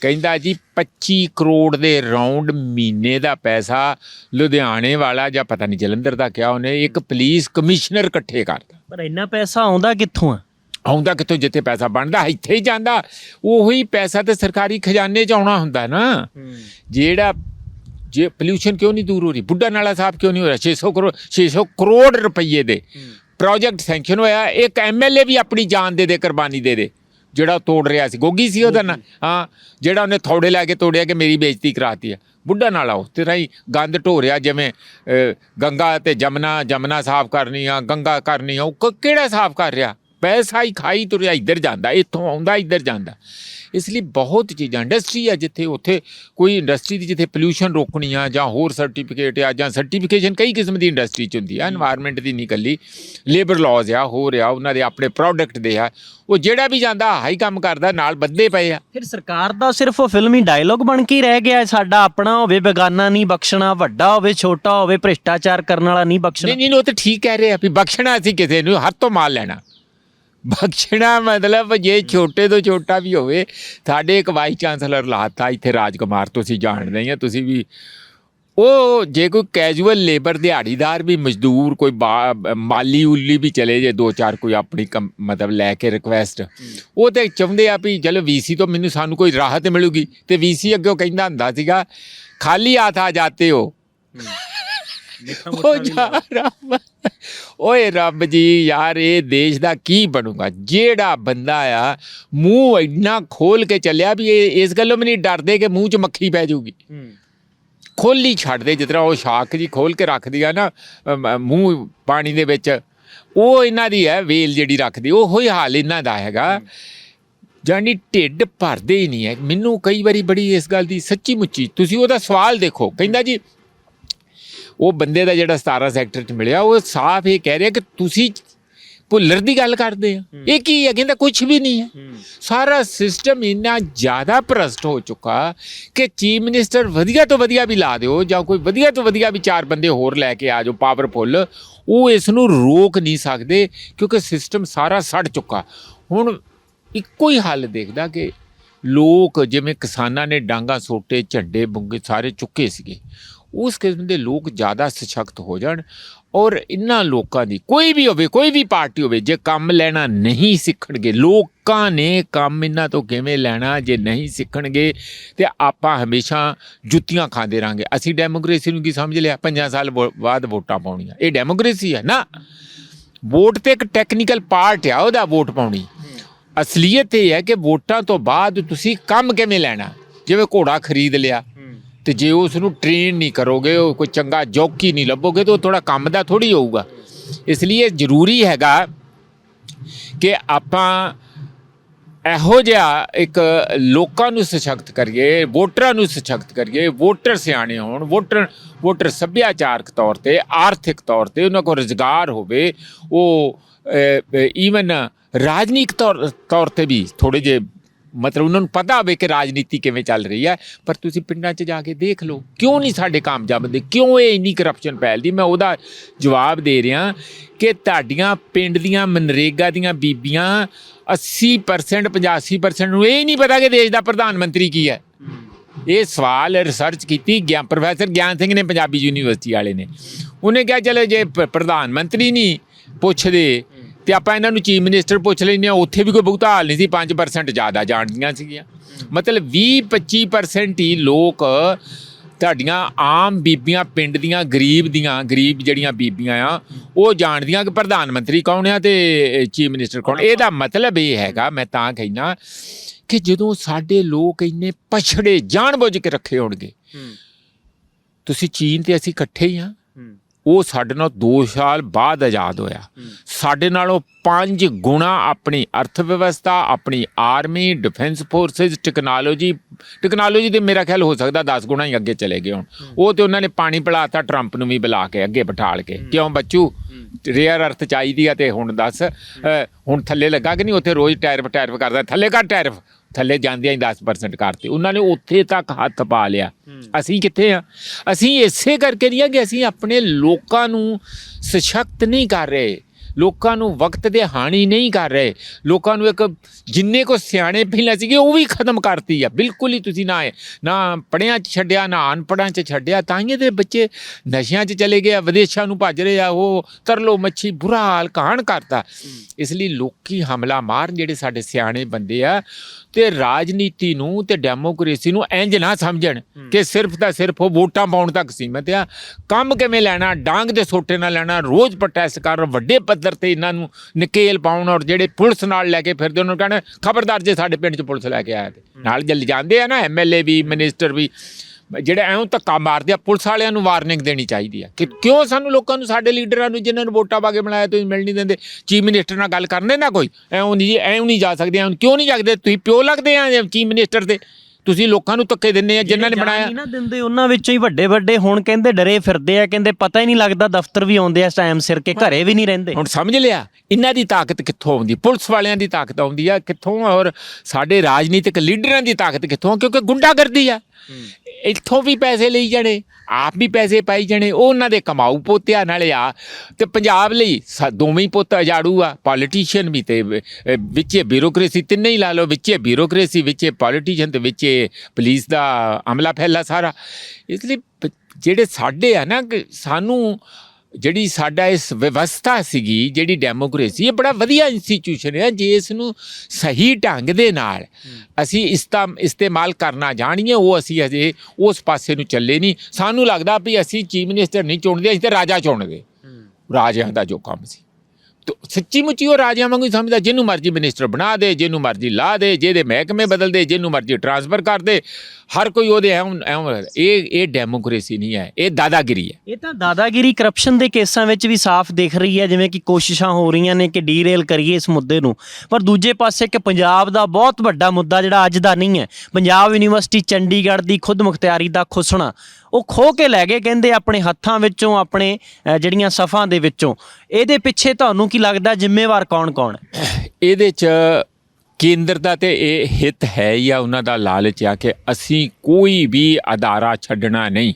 ਕਹਿੰਦਾ ਜੀ 25 ਕਰੋੜ ਦੇ ਰਾਉਂਡ ਮਹੀਨੇ ਦਾ ਪੈਸਾ ਲੁਧਿਆਣੇ ਵਾਲਾ ਜਾਂ ਪਤਾ ਨਹੀਂ ਜਲੰਧਰ ਦਾ ਕਿਹਾ ਉਹਨੇ ਇੱਕ ਪੁਲਿਸ ਕਮਿਸ਼ਨਰ ਇਕੱਠੇ ਕਰਦਾ। ਪਰ ਇੰਨਾ ਪੈਸਾ ਆਉਂਦਾ ਕਿੱਥੋਂ ਆ? ਆਉਂਦਾ ਕਿੱਥੋਂ? ਜਿੱਥੇ ਪੈਸਾ ਬਣਦਾ ਇੱਥੇ ਹੀ ਜਾਂਦਾ। ਉਹੀ ਪੈਸਾ ਤੇ ਸਰਕਾਰੀ ਖਜ਼ਾਨੇ 'ਚ ਆਉਣਾ ਹੁੰਦਾ ਨਾ। ਜਿਹੜਾ ਜੇ ਪੋਲਿਊਸ਼ਨ ਕਿਉਂ ਨਹੀਂ ਦੂਰ ਹੋ ਰਹੀ? ਬੁੱਢਾ ਨਾਲਾ ਸਾਹਿਬ ਕਿਉਂ ਨਹੀਂ ਹੋ ਰਿਹਾ? 600 ਕਰੋੜ 600 ਕਰੋੜ ਰੁਪਏ ਦੇ ਪ੍ਰੋਜੈਕਟ ਸੈਂਕਸ਼ਨ ਹੋਇਆ। ਇੱਕ ਐਮਐਲਏ ਵੀ ਆਪਣੀ ਜਾਨ ਦੇ ਦੇ ਕੁਰਬਾਨੀ ਦੇ ਦੇ ਜਿਹੜਾ ਉਹ ਤੋੜ ਰਿਹਾ ਸੀ। ਗੋਗੀ ਸੀ ਉਹਦਾ ਨਾਂ। ਹਾਂ ਜਿਹੜਾ ਉਹਨੇ ਥੋੜੇ ਲੈ ਕੇ ਤੋੜਿਆ ਕਿ ਮੇਰੀ ਬੇਇੱਜ਼ਤੀ ਕਰਾਤੀ ਹੈ ਬੁੱਢਾ ਨਾਲਾ ਉਸ ਤਰ੍ਹਾਂ ਹੀ ਗੰਦ ਢੋ ਰਿਹਾ ਜਿਵੇਂ ਗੰਗਾ ਤੇ ਜਮਨਾ ਜਮਨਾ ਸਾਫ਼ ਕਰਨੀ ਆ ਗੰਗਾ ਕਰਨੀ ਆ ਉਹ ਕਿਹੜਾ ਸਾਫ਼ ਕਰ ਰਿਹਾ? ਪੈਸਾ ਹੀ ਖਾਈ ਤੁਰਿਆ ਇੱਧਰ ਜਾਂਦਾ ਇੱਥੋਂ ਆਉਂਦਾ ਇੱਧਰ ਜਾਂਦਾ। ਇਸ ਲਈ ਬਹੁਤ ਚੀਜ਼ਾਂ ਇੰਡਸਟਰੀ ਆ ਜਿੱਥੇ ਉੱਥੇ ਕੋਈ ਇੰਡਸਟਰੀ ਦੀ ਜਿੱਥੇ ਪੋਲੂਸ਼ਨ ਰੋਕਣੀ ਆ ਜਾਂ ਹੋਰ ਸਰਟੀਫਿਕੇਟ ਆ ਜਾਂ ਸਰਟੀਫਿਕੇਸ਼ਨ ਕਈ ਕਿਸਮ ਦੀ ਇੰਡਸਟਰੀ ਚ ਹੁੰਦੀ ਆ এনवायरमेंट ਦੀ ਨਹੀਂ ਕੱਲੀ ਲੇਬਰ ਲਾਜ਼ ਆ ਹੋਰ ਆ ਉਹਨਾਂ ਦੇ ਆਪਣੇ ਪ੍ਰੋਡਕਟ ਦੇ ਆ ਉਹ ਜਿਹੜਾ ਵੀ ਜਾਂਦਾ ਹਾਈ ਕੰਮ ਕਰਦਾ ਨਾਲ ਬੱਦੇ ਪਏ ਆ। ਫਿਰ ਸਰਕਾਰ ਦਾ ਸਿਰਫ ਫਿਲਮੀ ਡਾਇਲੋਗ ਬਣ ਕੇ ਰਹਿ ਗਿਆ ਸਾਡਾ ਆਪਣਾ ਹੋਵੇ ਬੇਗਾਨਾ ਨਹੀਂ ਬਖਸ਼ਣਾ ਵੱਡਾ ਹੋਵੇ ਛੋਟਾ ਹੋਵੇ ਭ੍ਰਿਸ਼ਟਾਚਾਰ ਕਰਨ ਵਾਲਾ ਨਹੀਂ ਬਖਸ਼ਣਾ। ਨਹੀਂ ਨਹੀਂ ਉਹ ਤਾਂ ਠੀਕ ਕਹਿ ਰਹੇ ਆ ਵੀ ਬਖਸ਼ਣਾ ਅਸੀਂ ਕਿਸੇ ਨੂੰ ਹੱਥੋਂ ਮਾਲ ਲੈਣਾ। ਬਖਸ਼ਣਾ ਮਤਲਬ ਜੇ ਛੋਟੇ ਤੋਂ ਛੋਟਾ ਵੀ ਹੋਵੇ, ਸਾਡੇ ਇੱਕ ਵਾਈਸ ਚਾਂਸਲਰ ਲਾਤਾ ਇੱਥੇ ਰਾਜਕੁਮਾਰ, ਤੁਸੀਂ ਜਾਣਦੇ ਹੀ ਆ, ਤੁਸੀਂ ਵੀ। ਉਹ ਜੇ ਕੋਈ ਕੈਜੂਅਲ ਲੇਬਰ ਦਿਹਾੜੀਦਾਰ ਵੀ ਮਜ਼ਦੂਰ, ਕੋਈ ਬਾ- ਮਾਲੀ ਉੱਲੀ ਵੀ ਚਲੇ ਜੇ, ਦੋ ਚਾਰ ਕੋਈ ਆਪਣੀ ਕੰਮ- ਮਤਲਬ ਲੈ ਕੇ ਰਿਕਵੈਸਟ ਉਹ ਤੇ ਚਾਹੁੰਦੇ ਆ ਵੀ ਚਲੋ ਵੀਸੀ ਤੋਂ ਮੈਨੂੰ ਸਾਨੂੰ ਕੋਈ ਰਾਹਤ ਮਿਲੂਗੀ, ਤੇ ਵੀਸੀ ਅੱਗੇ ਕਹਿੰਦਾ ਹੁੰਦਾ ਸੀਗਾ, ਖਾਲੀ ਹੱਥ ਆ ਜਾਤੇ ਹੋ। ਉਹ ਜਾ ਰੱਬ। ਓਏ ਰੱਬ ਜੀ ਯਾਰ ਇਹ ਦੇਸ਼ ਦਾ ਕੀ ਬਣੂਗਾ? ਜਿਹੜਾ ਬੰਦਾ ਆ ਮੂੰਹ ਇੰਨਾ ਖੋਲ ਕੇ ਚੱਲਿਆ ਵੀ ਇਹ ਇਸ ਗੱਲੋਂ ਵੀ ਨਹੀਂ ਡਰਦੇ ਕਿ ਮੂੰਹ 'ਚ ਮੱਖੀ ਪੈ ਜਾਊਗੀ। ਖੋਲੀ ਛੱਡਦੇ ਜਿਸ ਤਰ੍ਹਾਂ ਉਹ ਸ਼ਾਖ ਜੀ ਖੋਲ ਕੇ ਰੱਖਦੀ ਆ ਨਾ ਮੂੰਹ ਪਾਣੀ ਦੇ ਵਿੱਚ। ਉਹ ਇਹਨਾਂ ਦੀ ਹੈ ਵੇਲ ਜਿਹੜੀ ਰੱਖਦੀ ਉਹ ਹੀ ਹਾਲ ਇਹਨਾਂ ਦਾ ਹੈਗਾ। ਜਾਨੀ ਢਿੱਡ ਭਰਦੇ ਹੀ ਨਹੀਂ ਹੈ। ਮੈਨੂੰ ਕਈ ਵਾਰੀ ਬੜੀ ਇਸ ਗੱਲ ਦੀ ਸੱਚੀ ਮੁੱਚੀ ਤੁਸੀਂ ਉਹਦਾ ਸਵਾਲ ਦੇਖੋ ਕਹਿੰਦਾ ਜੀ ਉਹ ਬੰਦੇ ਦਾ ਜਿਹੜਾ 17 ਸੈਕਟਰ ਚ ਮਿਲਿਆ ਉਹ ਸਾਫ਼ ਇਹ ਕਹਿ ਰਿਹਾ ਕਿ ਤੁਸੀਂ ਭੁੱਲਰ ਦੀ ਗੱਲ ਕਰਦੇ ਆ। ਇਹ ਕੀ ਹੈ? ਕਹਿੰਦਾ ਕੁਝ ਵੀ ਨਹੀਂ ਹੈ। ਸਾਰਾ ਸਿਸਟਮ ਇੰਨਾ ਜ਼ਿਆਦਾ ਭ੍ਰਸ਼ਟ ਹੋ ਚੁੱਕਾ ਕਿ ਚੀਫ ਮਿਨਿਸਟਰ ਵਧੀਆ ਤੋਂ ਵਧੀਆ ਵੀ ਲਾ ਦਿਓ ਜਾਂ ਕੋਈ ਵਧੀਆ ਤੋਂ ਵਧੀਆ ਵੀ ਚਾਰ ਬੰਦੇ ਹੋਰ ਲੈ ਕੇ ਆ ਜਾਓ ਪਾਵਰਫੁੱਲ ਉਹ ਇਸ ਨੂੰ ਰੋਕ ਨਹੀਂ ਸਕਦੇ ਕਿਉਂਕਿ ਸਿਸਟਮ ਸਾਰਾ ਸੜ ਚੁੱਕਾ। ਹੁਣ ਇੱਕੋ ਹੀ ਹੱਲ ਦੇਖਦਾ ਕਿ ਲੋਕ ਜਿਵੇਂ ਕਿਸਾਨਾਂ ਨੇ ਡਾਂਗਾ ਸੋਟੇ ਝੰਡੇ ਬੁੰਗੇ ਸਾਰੇ ਚੁੱਕੇ ਸੀਗੇ। ਉਸ ਕਿਸਮ ਦੇ ਲੋਕ ਜ਼ਿਆਦਾ ਸਸ਼ਕਤ ਹੋ ਜਾਣ ਔਰ ਇਹਨਾਂ ਲੋਕਾਂ ਦੀ ਕੋਈ ਵੀ ਹੋਵੇ, ਕੋਈ ਵੀ ਪਾਰਟੀ ਹੋਵੇ, ਜੇ ਕੰਮ ਲੈਣਾ ਨਹੀਂ ਸਿੱਖਣਗੇ, ਲੋਕਾਂ ਨੇ ਕੰਮ ਇਹਨਾਂ ਤੋਂ ਕਿਵੇਂ ਲੈਣਾ ਜੇ ਨਹੀਂ ਸਿੱਖਣਗੇ, ਤੇ ਆਪਾਂ ਹਮੇਸ਼ਾ ਜੁੱਤੀਆਂ ਖਾਂਦੇ ਰਾਂਗੇ ਅਸੀਂ ਡੈਮੋਕ੍ਰੇਸੀ ਨੂੰ ਕੀ ਸਮਝ ਲਿਆ? ਪੰਜਾਂ ਸਾਲ ਵੋ- ਬਾਅਦ ਵੋਟਾਂ ਪਾਉਣੀਆਂ। ਇਹ ਡੈਮੋਕ੍ਰੇਸੀ ਹੈ ਨਾ। ਵੋਟ ਤੇ ਇੱਕ ਟੈਕਨੀਕਲ ਪਾਰਟ ਆ, ਉਹਦਾ ਵੋਟ ਪਾਉਣੀ। ਅਸਲੀਅਤ ਇਹ ਹੈ ਕਿ ਵੋਟਾਂ ਤੋਂ ਬਾਅਦ ਤੁਸੀਂ ਕੰਮ ਕਿਵੇਂ ਲੈਣਾ? ਜਿਵੇਂ ਘੋੜਾ ਖਰੀਦ ਲਿਆ ਤੇ ਜੇ ਉਸ ਨੂੰ ਟ੍ਰੇਨ ਨਹੀਂ ਕਰੋਗੇ, ਉਹ ਕੋਈ ਚੰਗਾ ਜੌਕੀ ਨਹੀਂ ਲੱਭੋਗੇ, ਤਾਂ ਉਹ ਥੋੜਾ ਕੰਮ ਦਾ ਥੋੜੀ ਹੋਊਗਾ। ਇਸ ਲਈ ਜ਼ਰੂਰੀ ਹੈਗਾ ਕਿ ਆਪਾਂ ਇਹੋ ਜਿਹਾ ਇੱਕ ਲੋਕਾਂ ਨੂੰ ਸਸ਼ਕਤ ਕਰੀਏ, ਵੋਟਰਾਂ ਨੂੰ ਸਸ਼ਕਤ ਕਰੀਏ, ਵੋਟਰ ਸਿਆਣੇ ਹੋਣ, ਵੋਟਰ ਵੋਟਰ ਸੱਭਿਆਚਾਰਕ ਤੌਰ ਤੇ, ਆਰਥਿਕ ਤੌਰ ਤੇ ਉਹਨਾਂ ਕੋਲ ਰੁਜ਼ਗਾਰ ਹੋਵੇ, ਉਹ ਈਵਨ ਰਾਜਨੀਤਿਕ ਤੌਰ ਤੌਰ ਤੇ ਵੀ ਥੋੜੇ ਜੇ ਮਤਲਬ ਉਹਨਾਂ ਨੂੰ ਪਤਾ ਹੋਵੇ ਕਿ ਰਾਜਨੀਤੀ ਕਿਵੇਂ ਚੱਲ ਰਹੀ ਹੈ, ਪਰ ਤੁਸੀਂ ਪਿੰਡਾਂ 'ਚ ਜਾ ਕੇ ਦੇਖ ਲਓ, ਕਿਉਂ ਨਹੀਂ ਸਾਡੇ ਕਾਮਯਾਬ ਹੁੰਦੇ, ਕਿਉਂ ਇਹ ਇੰਨੀ ਕਰਪਸ਼ਨ ਫੈਲਦੀ? ਮੈਂ ਉਹਦਾ ਜਵਾਬ ਦੇ ਰਿਹਾ ਕਿ ਤੁਹਾਡੀਆਂ ਪਿੰਡ ਦੀਆਂ ਮਨਰੇਗਾ ਦੀਆਂ ਬੀਬੀਆਂ 80% 85% ਨੂੰ ਇਹ ਨਹੀਂ ਪਤਾ ਕਿ ਦੇਸ਼ ਦਾ ਪ੍ਰਧਾਨ ਮੰਤਰੀ ਕੀ ਹੈ। ਇਹ ਸਵਾਲ ਰਿਸਰਚ ਕੀਤੀ ਗਿਆ ਪ੍ਰੋਫੈਸਰ ਗਿਆਨ ਸਿੰਘ ਨੇ, ਪੰਜਾਬੀ ਯੂਨੀਵਰਸਿਟੀ ਵਾਲੇ ਨੇ। ਉਹਨੇ ਕਿਹਾ, ਚਲੋ ਜੇ ਪ- ਪ੍ਰਧਾਨ ਮੰਤਰੀ ਨਹੀਂ ਪੁੱਛਦੇ ਤੇ ਆਪਾਂ ਇਹਨਾਂ ਨੂੰ ਚੀਫ ਮਿਨਿਸਟਰ ਪੁੱਛ ਲੈਂਦੇ ਆ ਉੱਥੇ ਵੀ ਕੋਈ ਭੁਗਤਾਨ ਨਹੀਂ ਸੀ 5% ਜ਼ਿਆਦਾ ਜਾਣਦੀਆਂ ਸੀਗੀਆਂ। ਮਤਲਬ 20-25% ਹੀ ਲੋਕ ਤੁਹਾਡੀਆਂ ਆਮ ਬੀਬੀਆਂ ਪਿੰਡ ਦੀਆਂ ਗਰੀਬ ਦੀਆਂ ਗਰੀਬ ਜਿਹੜੀਆਂ ਬੀਬੀਆਂ ਆ ਉਹ ਜਾਣਦੀਆਂ ਕਿ ਪ੍ਰਧਾਨ ਮੰਤਰੀ ਕੌਣ ਆ ਤੇ ਚੀਫ ਮਿਨਿਸਟਰ ਕੌਣ। ਇਹਦਾ ਮਤਲਬ ਇਹ ਹੈਗਾ ਮੈਂ ਤਾਂ ਕਹਿਣਾ ਕਿ ਜਦੋਂ ਸਾਡੇ ਲੋਕ ਇੰਨੇ ਪਛੜੇ ਜਾਣਬੁੱਝ ਕੇ ਰੱਖੇ ਹੋਣਗੇ ਤੁਸੀਂ ਚੀਨ ਤੇ ਅਸੀਂ ਇਕੱਠੇ ਹੀ ਆ ਉਹ ਸਾਡੇ ਨਾਲ 2 ਸਾਲ ਬਾਅਦ ਆਜ਼ਾਦ ਹੋਇਆ। ਸਾਡੇ ਨਾਲੋਂ 5 ਗੁਣਾ ਆਪਣੀ ਅਰਥ ਵਿਵਸਥਾ ਆਪਣੀ army defence forces technology technology ਤੇ ਮੇਰਾ ਖਿਆਲ ਹੋ ਸਕਦਾ 10 ਗੁਣਾ ਹੀ ਅੱਗੇ ਚਲੇ ਗਏ ਹੁਣ। ਉਹ ਤੇ ਉਹਨਾਂ ਨੇ ਪਾਣੀ ਪਿਲਾਤਾ ਟਰੰਪ ਨੂੰ ਵੀ ਬੁਲਾ ਕੇ ਅੱਗੇ ਬਿਠਾਲ ਕੇ। ਕਿਉਂ ਬੱਚੂ? ਰੇਅਰ ਅਰਥ ਚਾਹੀਦੀ ਆ ਤੇ ਹੁਣ ਦੱਸ। ਹੁਣ ਥੱਲੇ ਲੱਗਾ ਕਿ ਨਹੀਂ? ਉੱਥੇ ਰੋਜ਼ ਟੈਰਿਫ ਟੈਰਿਫ ਕਰਦਾ। ਥੱਲੇ ਕਰ ਟੈਰਿਫ। ਥੱਲੇ ਜਾਂਦਿਆਂ ਹੀ 10% ਕਰਤੇ। ਉਹਨਾਂ ਨੇ ਉੱਥੇ ਤੱਕ ਹੱਥ ਪਾ ਲਿਆ। ਅਸੀਂ ਕਿੱਥੇ ਆ? ਅਸੀਂ ਇਸੇ ਕਰਕੇ ਨਹੀਂ ਆ ਕਿ ਅਸੀਂ ਆਪਣੇ ਲੋਕਾਂ ਨੂੰ ਸਸ਼ਕਤ ਨਹੀਂ ਕਰ ਰਹੇ। ਲੋਕਾਂ ਨੂੰ ਵਕਤ ਦੇ ਹਾਨੀ ਨਹੀਂ ਕਰ ਰਹੇ। ਲੋਕਾਂ ਨੂੰ ਇੱਕ ਜਿੰਨੇ ਕੋ ਸਿਆਣੇ ਪਹਿਲਾਂ ਸੀਗੇ ਉਹ ਵੀ ਖਤਮ ਕਰਤੀ ਆ। ਬਿਲਕੁਲ ਹੀ ਤੁਸੀਂ ਨਾ ਨਾ ਪੜਿਆਂ ਚ ਛੱਡਿਆ ਨਾ ਅਨਪੜਾਂ ਚ ਛੱਡਿਆ ਤਾਂ ਹੀ ਦੇ ਬੱਚੇ ਨਸ਼ਿਆਂ 'ਚ ਚਲੇ ਗਏ ਆ ਵਿਦੇਸ਼ਾਂ ਨੂੰ ਭੱਜ ਰਹੇ ਆ ਉਹ ਤਰਲੋ ਮੱਛੀ ਬੁਰਾ ਹਾਲ ਕਹਾਣ ਕਰਤਾ। ਇਸ ਲਈ ਲੋਕੀ ਹਮਲਾ ਮਾਰਨ ਜਿਹੜੇ ਸਾਡੇ ਸਿਆਣੇ ਬੰਦੇ ਆ ਤੇ ਰਾਜਨੀਤੀ ਨੂੰ ਤੇ ਡੈਮੋਕ੍ਰੇਸੀ ਨੂੰ ਇੰਜ ਨਾ ਸਮਝਣ ਕਿ ਸਿਰਫ ਤਾਂ ਸਿਰਫ ਉਹ ਵੋਟਾਂ ਪਾਉਣ ਤੱਕ ਸੀਮਤ ਆ ਕੰਮ ਕਿਵੇਂ ਲੈਣਾ ਡਾਂਗ ਦੇ ਸੋਟੇ ਨਾਲ ਲੈਣਾ ਰੋਜ਼ ਪ੍ਰੋਟੈਸਟ ਕਰ ਵੱਡੇ ਪੱਧਰ ਤੇ ਇਹਨਾਂ ਨੂੰ ਨਕੇਲ ਪਾਉਣ ਔਰ ਜਿਹੜੇ ਪੁਲਿਸ ਨਾਲ ਲੈ ਕੇ ਫਿਰਦੇ ਉਹਨਾਂ ਨੂੰ ਕਹਿਣਾ ਖਬਰਦਾਰ ਜੇ ਸਾਡੇ ਪਿੰਡ 'ਚ ਪੁਲਿਸ ਲੈ ਕੇ ਆਇਆ ਤੇ। ਨਾਲ ਜਲ ਜਾਂਦੇ ਆ ਨਾ ਐਮਐਲਏ ਵੀ ਮਿਨਿਸਟਰ ਵੀ। ਜਿਹੜੇ ਐਉਂ ਧੱਕਾ ਮਾਰਦੇ ਆ ਪੁਲਿਸ ਵਾਲਿਆਂ ਨੂੰ ਵਾਰਨਿੰਗ ਦੇਣੀ ਚਾਹੀਦੀ ਆ। ਕਿ ਕਿਉਂ ਸਾਨੂੰ ਲੋਕਾਂ ਨੂੰ ਸਾਡੇ ਲੀਡਰਾਂ ਨੂੰ ਜਿਨ੍ਹਾਂ ਨੂੰ ਵੋਟਾਂ ਪਾ ਕੇ ਬਣਾਇਆ ਤੁਸੀਂ ਮਿਲ ਨਹੀਂ ਦਿੰਦੇ ਚੀਫ ਮਿਨਿਸਟਰ ਨਾਲ ਗੱਲ ਕਰਨੇ ਨਾ ਕੋਈ। ਐਉਂ ਨਹੀਂ ਜੀ ਐਉਂ ਨਹੀਂ ਜਾ ਸਕਦੇ ਐਉਂ ਕਿਉਂ ਨਹੀਂ ਜਾਗਦੇ? ਤੁਸੀਂ ਪਿਓ ਲੱਗਦੇ ਆ ਚੀਫ ਮਿਨਿਸਟਰ ਦੇ। ਤੁਸੀਂ ਲੋਕਾਂ ਨੂੰ ਧੱਕੇ ਦਿੰਦੇ ਆ ਜਿਨ੍ਹਾਂ ਨੇ ਬਣਾਇਆ। ਨਹੀਂ ਨਾ ਦਿੰਦੇ ਉਹਨਾਂ ਵਿੱਚੋਂ ਹੀ ਵੱਡੇ ਵੱਡੇ ਹੁਣ ਕਹਿੰਦੇ ਡਰੇ ਫਿਰਦੇ ਆ ਕਹਿੰਦੇ ਪਤਾ ਹੀ ਨਹੀਂ ਲੱਗਦਾ ਦਫ਼ਤਰ ਵੀ ਆਉਂਦੇ ਆ ਟਾਈਮ ਸਿਰ ਕੇ ਘਰੇ ਵੀ ਨਹੀਂ ਰਹਿੰਦੇ। ਹੁਣ ਸਮਝ ਲਿਆ ਇਹਨਾਂ ਦੀ ਤਾਕਤ ਕਿੱਥੋਂ ਆਉਂਦੀ? ਪੁਲਿਸ ਵਾਲਿਆਂ ਦੀ ਤਾਕਤ ਆਉਂਦੀ ਆ ਕਿੱਥੋਂ ਔਰ ਸਾਡੇ ਰਾਜਨੀਤਿਕ ਲੀਡਰਾਂ ਦੀ ਤਾਕਤ ਕਿੱਥੋਂ ਕਿਉਂਕਿ ਗੁੰਡਾਗਰਦੀ ਆ। ਇੱਥੋਂ ਵੀ ਪੈਸੇ ਲਈ ਜਾਣੇ ਆਪ ਵੀ ਪੈਸੇ ਪਾਈ ਜਾਣੇ ਉਹ ਉਹਨਾਂ ਦੇ ਕਮਾਊ ਪੋਤਿਆਂ ਨਾਲੇ ਆ। ਤੇ ਪੰਜਾਬ ਲਈ ਸ ਦੋਵੇਂ ਹੀ ਪੁੱਤ ਅਜਾੜੂ ਆ ਪੋਲੀਟੀਸ਼ੀਅਨ ਵੀ ਤੇ ਅਹ, ਵਿੱਚੇ ਬਿਊਰੋਕ੍ਰੇਸੀ ਤਿੰਨੇ ਹੀ ਲਾ ਲਓ ਵਿੱਚੇ ਬਿਊਰੋਕ੍ਰੇਸੀ ਵਿੱਚੇ ਪੋਲੀਟੀਸ਼ੀਅਨ ਤੇ ਵਿੱਚੇ ਪੁਲਿਸ ਦਾ ਅਮਲਾ ਫੈਲਾ ਸਾਰਾ। ਇਸ ਲਈ ਪ- ਜਿਹੜੇ ਸਾਡੇ ਆ ਨਾ ਕਿ ਸਾਨੂੰ ਜਿਹੜੀ ਸਾਡਾ ਇਸ ਵਿਵਸਥਾ ਸੀਗੀ ਜਿਹੜੀ ਡੈਮੋਕ੍ਰੇਸੀ ਇਹ ਬੜਾ ਵਧੀਆ ਇੰਸਟੀਟਿਊਸ਼ਨ ਹੈ ਜੇ ਇਸ ਨੂੰ ਸਹੀ ਢੰਗ ਦੇ ਨਾਲ ਅਸੀਂ ਇਸਤਾ ਇਸਤੇਮਾਲ ਕਰਨਾ ਜਾਣੀਏ ਉਹ ਅਸੀਂ ਅਜੇ ਉਸ ਪਾਸੇ ਨੂੰ ਚੱਲੇ ਨਹੀਂ। ਸਾਨੂੰ ਲੱਗਦਾ ਵੀ ਅਸੀਂ ਚੀਫ ਮਿਨਿਸਟਰ ਨਹੀਂ ਚੁਣਦੇ ਅਸੀਂ ਤੇ ਰਾਜਾ ਚੁਣਦੇ। ਰਾਜਿਆਂ ਦਾ ਜੋ ਕੰਮ ਸੀ। ਸੱਚੀ ਮੁੱਚੀ ਉਹ ਰਾਜਿਆਂ ਵਾਂਗੂ ਹੀ ਸਮਝਦਾ, ਜਿਹਨੂੰ ਮਰਜ਼ੀ ਮਿਨਿਸਟਰ ਬਣਾ ਦੇ, ਜਿਹਨੂੰ ਮਰਜ਼ੀ ਲਾ ਦੇ, ਜਿਹਦੇ ਮਹਿਕਮੇ ਬਦਲ ਦੇ, ਜਿਹਨੂੰ ਮਰਜ਼ੀ ਟਰਾਂਸਫਰ ਕਰ ਦੇ, ਹਰ ਕੋਈ ਉਹਦੇ ਐਵੇਂ ਐਵੇਂ ਇਹ ਇਹ ਡੈਮੋਕ੍ਰੇਸੀ ਨਹੀਂ ਹੈ, ਇਹ ਦਾਦਾਗਿਰੀ ਹੈ। ਇਹ ਤਾਂ ਦਾਦਾਗਿਰੀ ਕਰਪਸ਼ਨ ਦੇ ਕੇਸਾਂ ਵਿੱਚ ਵੀ ਸਾਫ਼ ਦਿਖ ਰਹੀ ਹੈ, ਜਿਵੇਂ ਕਿ ਕੋਸ਼ਿਸ਼ਾਂ ਹੋ ਰਹੀਆਂ ਨੇ ਕਿ ਡੀਰੇਲ ਕਰੀਏ ਇਸ ਮੁੱਦੇ ਨੂੰ। ਪਰ ਦੂਜੇ ਪਾਸੇ ਕਿ ਪੰਜਾਬ ਦਾ ਬਹੁਤ ਵੱਡਾ ਮੁੱਦਾ ਜਿਹੜਾ ਅੱਜ ਦਾ ਨਹੀਂ ਹੈ। ਪੰਜਾਬ ਯੂਨੀਵਰਸਿਟੀ ਚੰਡੀਗੜ੍ਹ ਦੀ ਖੁਦ ਮੁਖਤਿਆਰੀ ਦਾ ਖੁਸਣਾ। ਉਹ ਖੋ ਕੇ ਲੈ ਗਏ, ਕਹਿੰਦੇ ਆਪਣੇ ਹੱਥਾਂ ਵਿੱਚੋਂ, ਆਪਣੇ ਜਿਹੜੀਆਂ ਸਫਾਂ ਦੇ ਵਿੱਚੋਂ। ਇਹਦੇ ਪਿੱਛੇ ਤੁਹਾਨੂੰ ਕੀ ਲੱਗਦਾ ਜ਼ਿੰਮੇਵਾਰ ਕੌਣ-ਕੌਣ ਹੈ ਇਹਦੇ ਚ ਕੇਂਦਰ ਦਾ ਤੇ ਇਹ ਹਿੱਤ ਹੈ ਜਾਂ ਉਹਨਾਂ ਦਾ ਲਾਲਚ ਆ ਕਿ ਅਸੀਂ ਕੋਈ ਵੀ ਅਦਾਰਾ ਛੱਡਣਾ ਨਹੀਂ।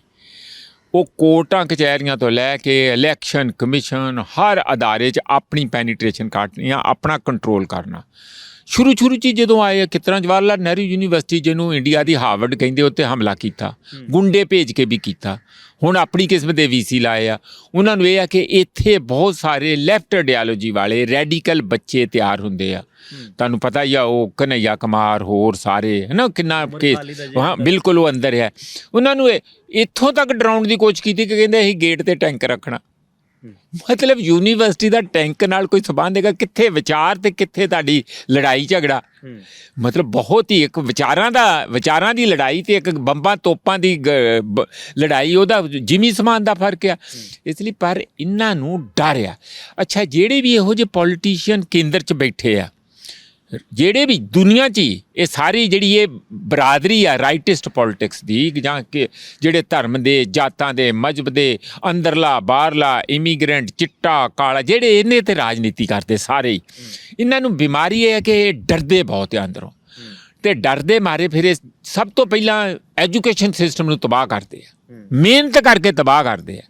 ਉਹ ਕੋਰਟਾਂ, ਕਚਹਿਰੀਆਂ ਤੋਂ ਲੈ ਕੇ ਇਲੈਕਸ਼ਨ ਕਮਿਸ਼ਨ, ਹਰ ਅਦਾਰੇ 'ਚ ਆਪਣੀ ਪੈਨੀਟ੍ਰੇਸ਼ਨ ਕੱਟਣੀ ਆ, ਆਪਣਾ ਕੰਟਰੋਲ ਕਰਨਾ। ਸ਼ੁਰੂ ਸ਼ੁਰੂ 'ਚ ਹੀ ਜਦੋਂ ਆਏ ਕਿਤਰਾ ਜਵਾਹਰ ਲਾਲ ਨਹਿਰੂ ਯੂਨੀਵਰਸਿਟੀ ਜਿਹਨੂੰ ਇੰਡੀਆ ਦੀ ਹਾਰਵਰਡ ਕਹਿੰਦੇ ਉੱਤੇ ਹਮਲਾ ਕੀਤਾ ਗੁੰਡੇ ਭੇਜ ਕੇ ਵੀ ਕੀਤਾ। ਹੁਣ ਆਪਣੀ ਕਿਸਮ ਦੇ ਵੀਸੀ ਲਾਏ ਆ। ਉਹਨਾਂ ਨੂੰ ਇਹ ਆ ਕਿ ਇੱਥੇ ਬਹੁਤ ਸਾਰੇ ਲੈਫਟ ਆਈਡੀਓਲੋਜੀ ਵਾਲੇ ਰੈਡੀਕਲ ਬੱਚੇ ਤਿਆਰ ਹੁੰਦੇ ਆ। ਤੁਹਾਨੂੰ ਪਤਾ ਹੀ ਆ ਉਹ ਕਨਈਆ ਕੁਮਾਰ ਹੋਰ ਸਾਰੇ ਹਨਾ ਕਿੰਨਾ ਕੇਸ ਹਾਂ ਬਿਲਕੁਲ ਉਹ ਅੰਦਰ ਹੈ। ਉਹਨਾਂ ਨੂੰ ਇਹ- ਇੱਥੋਂ ਤੱਕ ਡਰਾਉਣ ਦੀ ਕੋਸ਼ਿਸ਼ ਕੀਤੀ ਕਿ ਕਹਿੰਦੇ ਅਸੀਂ ਗੇਟ ਤੇ ਟੈਂਕ ਰੱਖਣਾ। ਮਤਲਬ ਯੂਨੀਵਰਸਿਟੀ ਦਾ ਟੈਂਕ ਨਾਲ ਕੋਈ ਸਬੰਧ ਹੈਗਾ? ਕਿੱਥੇ ਵਿਚਾਰ ਤੇ ਕਿੱਥੇ ਤੁਹਾਡੀ ਲੜਾਈ ਝਗੜਾ? ਮਤਲਬ ਬਹੁਤ ਹੀ ਇੱਕ ਵਿਚਾਰਾਂ ਦਾ ਵਿਚਾਰਾਂ ਦੀ ਲੜਾਈ ਤੇ ਇੱਕ ਬੰਬਾਂ ਤੋਪਾਂ ਦੀ ਲੜਾਈ ਉਹਦਾ ਜਿਮੀ ਸਮਾਨ ਦਾ ਫ਼ਰਕ ਆ। ਇਸ ਲਈ ਪਰ ਇਹਨਾਂ ਨੂੰ ਡਰ ਆ। ਅੱਛਾ ਜਿਹੜੇ ਵੀ ਇਹੋ ਜਿਹੇ ਪੋਲੀਟੀਸ਼ੀਅਨ ਕੇਂਦਰ 'ਚ ਬੈਠੇ ਆ ਜਿਹੜੇ ਵੀ ਦੁਨੀਆ 'ਚ ਹੀ ਇਹ ਸਾਰੀ ਜਿਹੜੀ ਇਹ ਬਰਾਦਰੀ ਆ ਰਾਈਟਿਸਟ ਪੋਲਿਟਿਕਸ ਦੀ ਜਾਂ ਕਿ ਜਿਹੜੇ ਧਰਮ ਦੇ ਜਾਤਾਂ ਦੇ ਮਜਬ ਦੇ ਅੰਦਰਲਾ ਬਾਹਰਲਾ ਇਮੀਗ੍ਰੈਂਟ ਚਿੱਟਾ ਕਾਲਾ ਜਿਹੜੇ ਇਹਨੇ ਤੇ ਰਾਜਨੀਤੀ ਕਰਦੇ ਸਾਰੇ ਇਹਨਾਂ ਨੂੰ ਬਿਮਾਰੀ ਇਹ ਹੈ ਕਿ ਇਹ ਡਰਦੇ ਬਹੁਤ ਆ ਅੰਦਰੋਂ। ਤੇ ਡਰਦੇ ਮਾਰੇ ਫਿਰ ਇਹ ਸਭ ਤੋਂ ਪਹਿਲਾਂ ਐਜੂਕੇਸ਼ਨ ਸਿਸਟਮ ਨੂੰ ਤਬਾਹ ਕਰਦੇ ਆ। ਮਿਹਨਤ ਕਰਕੇ ਤਬਾਹ ਕਰਦੇ ਆ।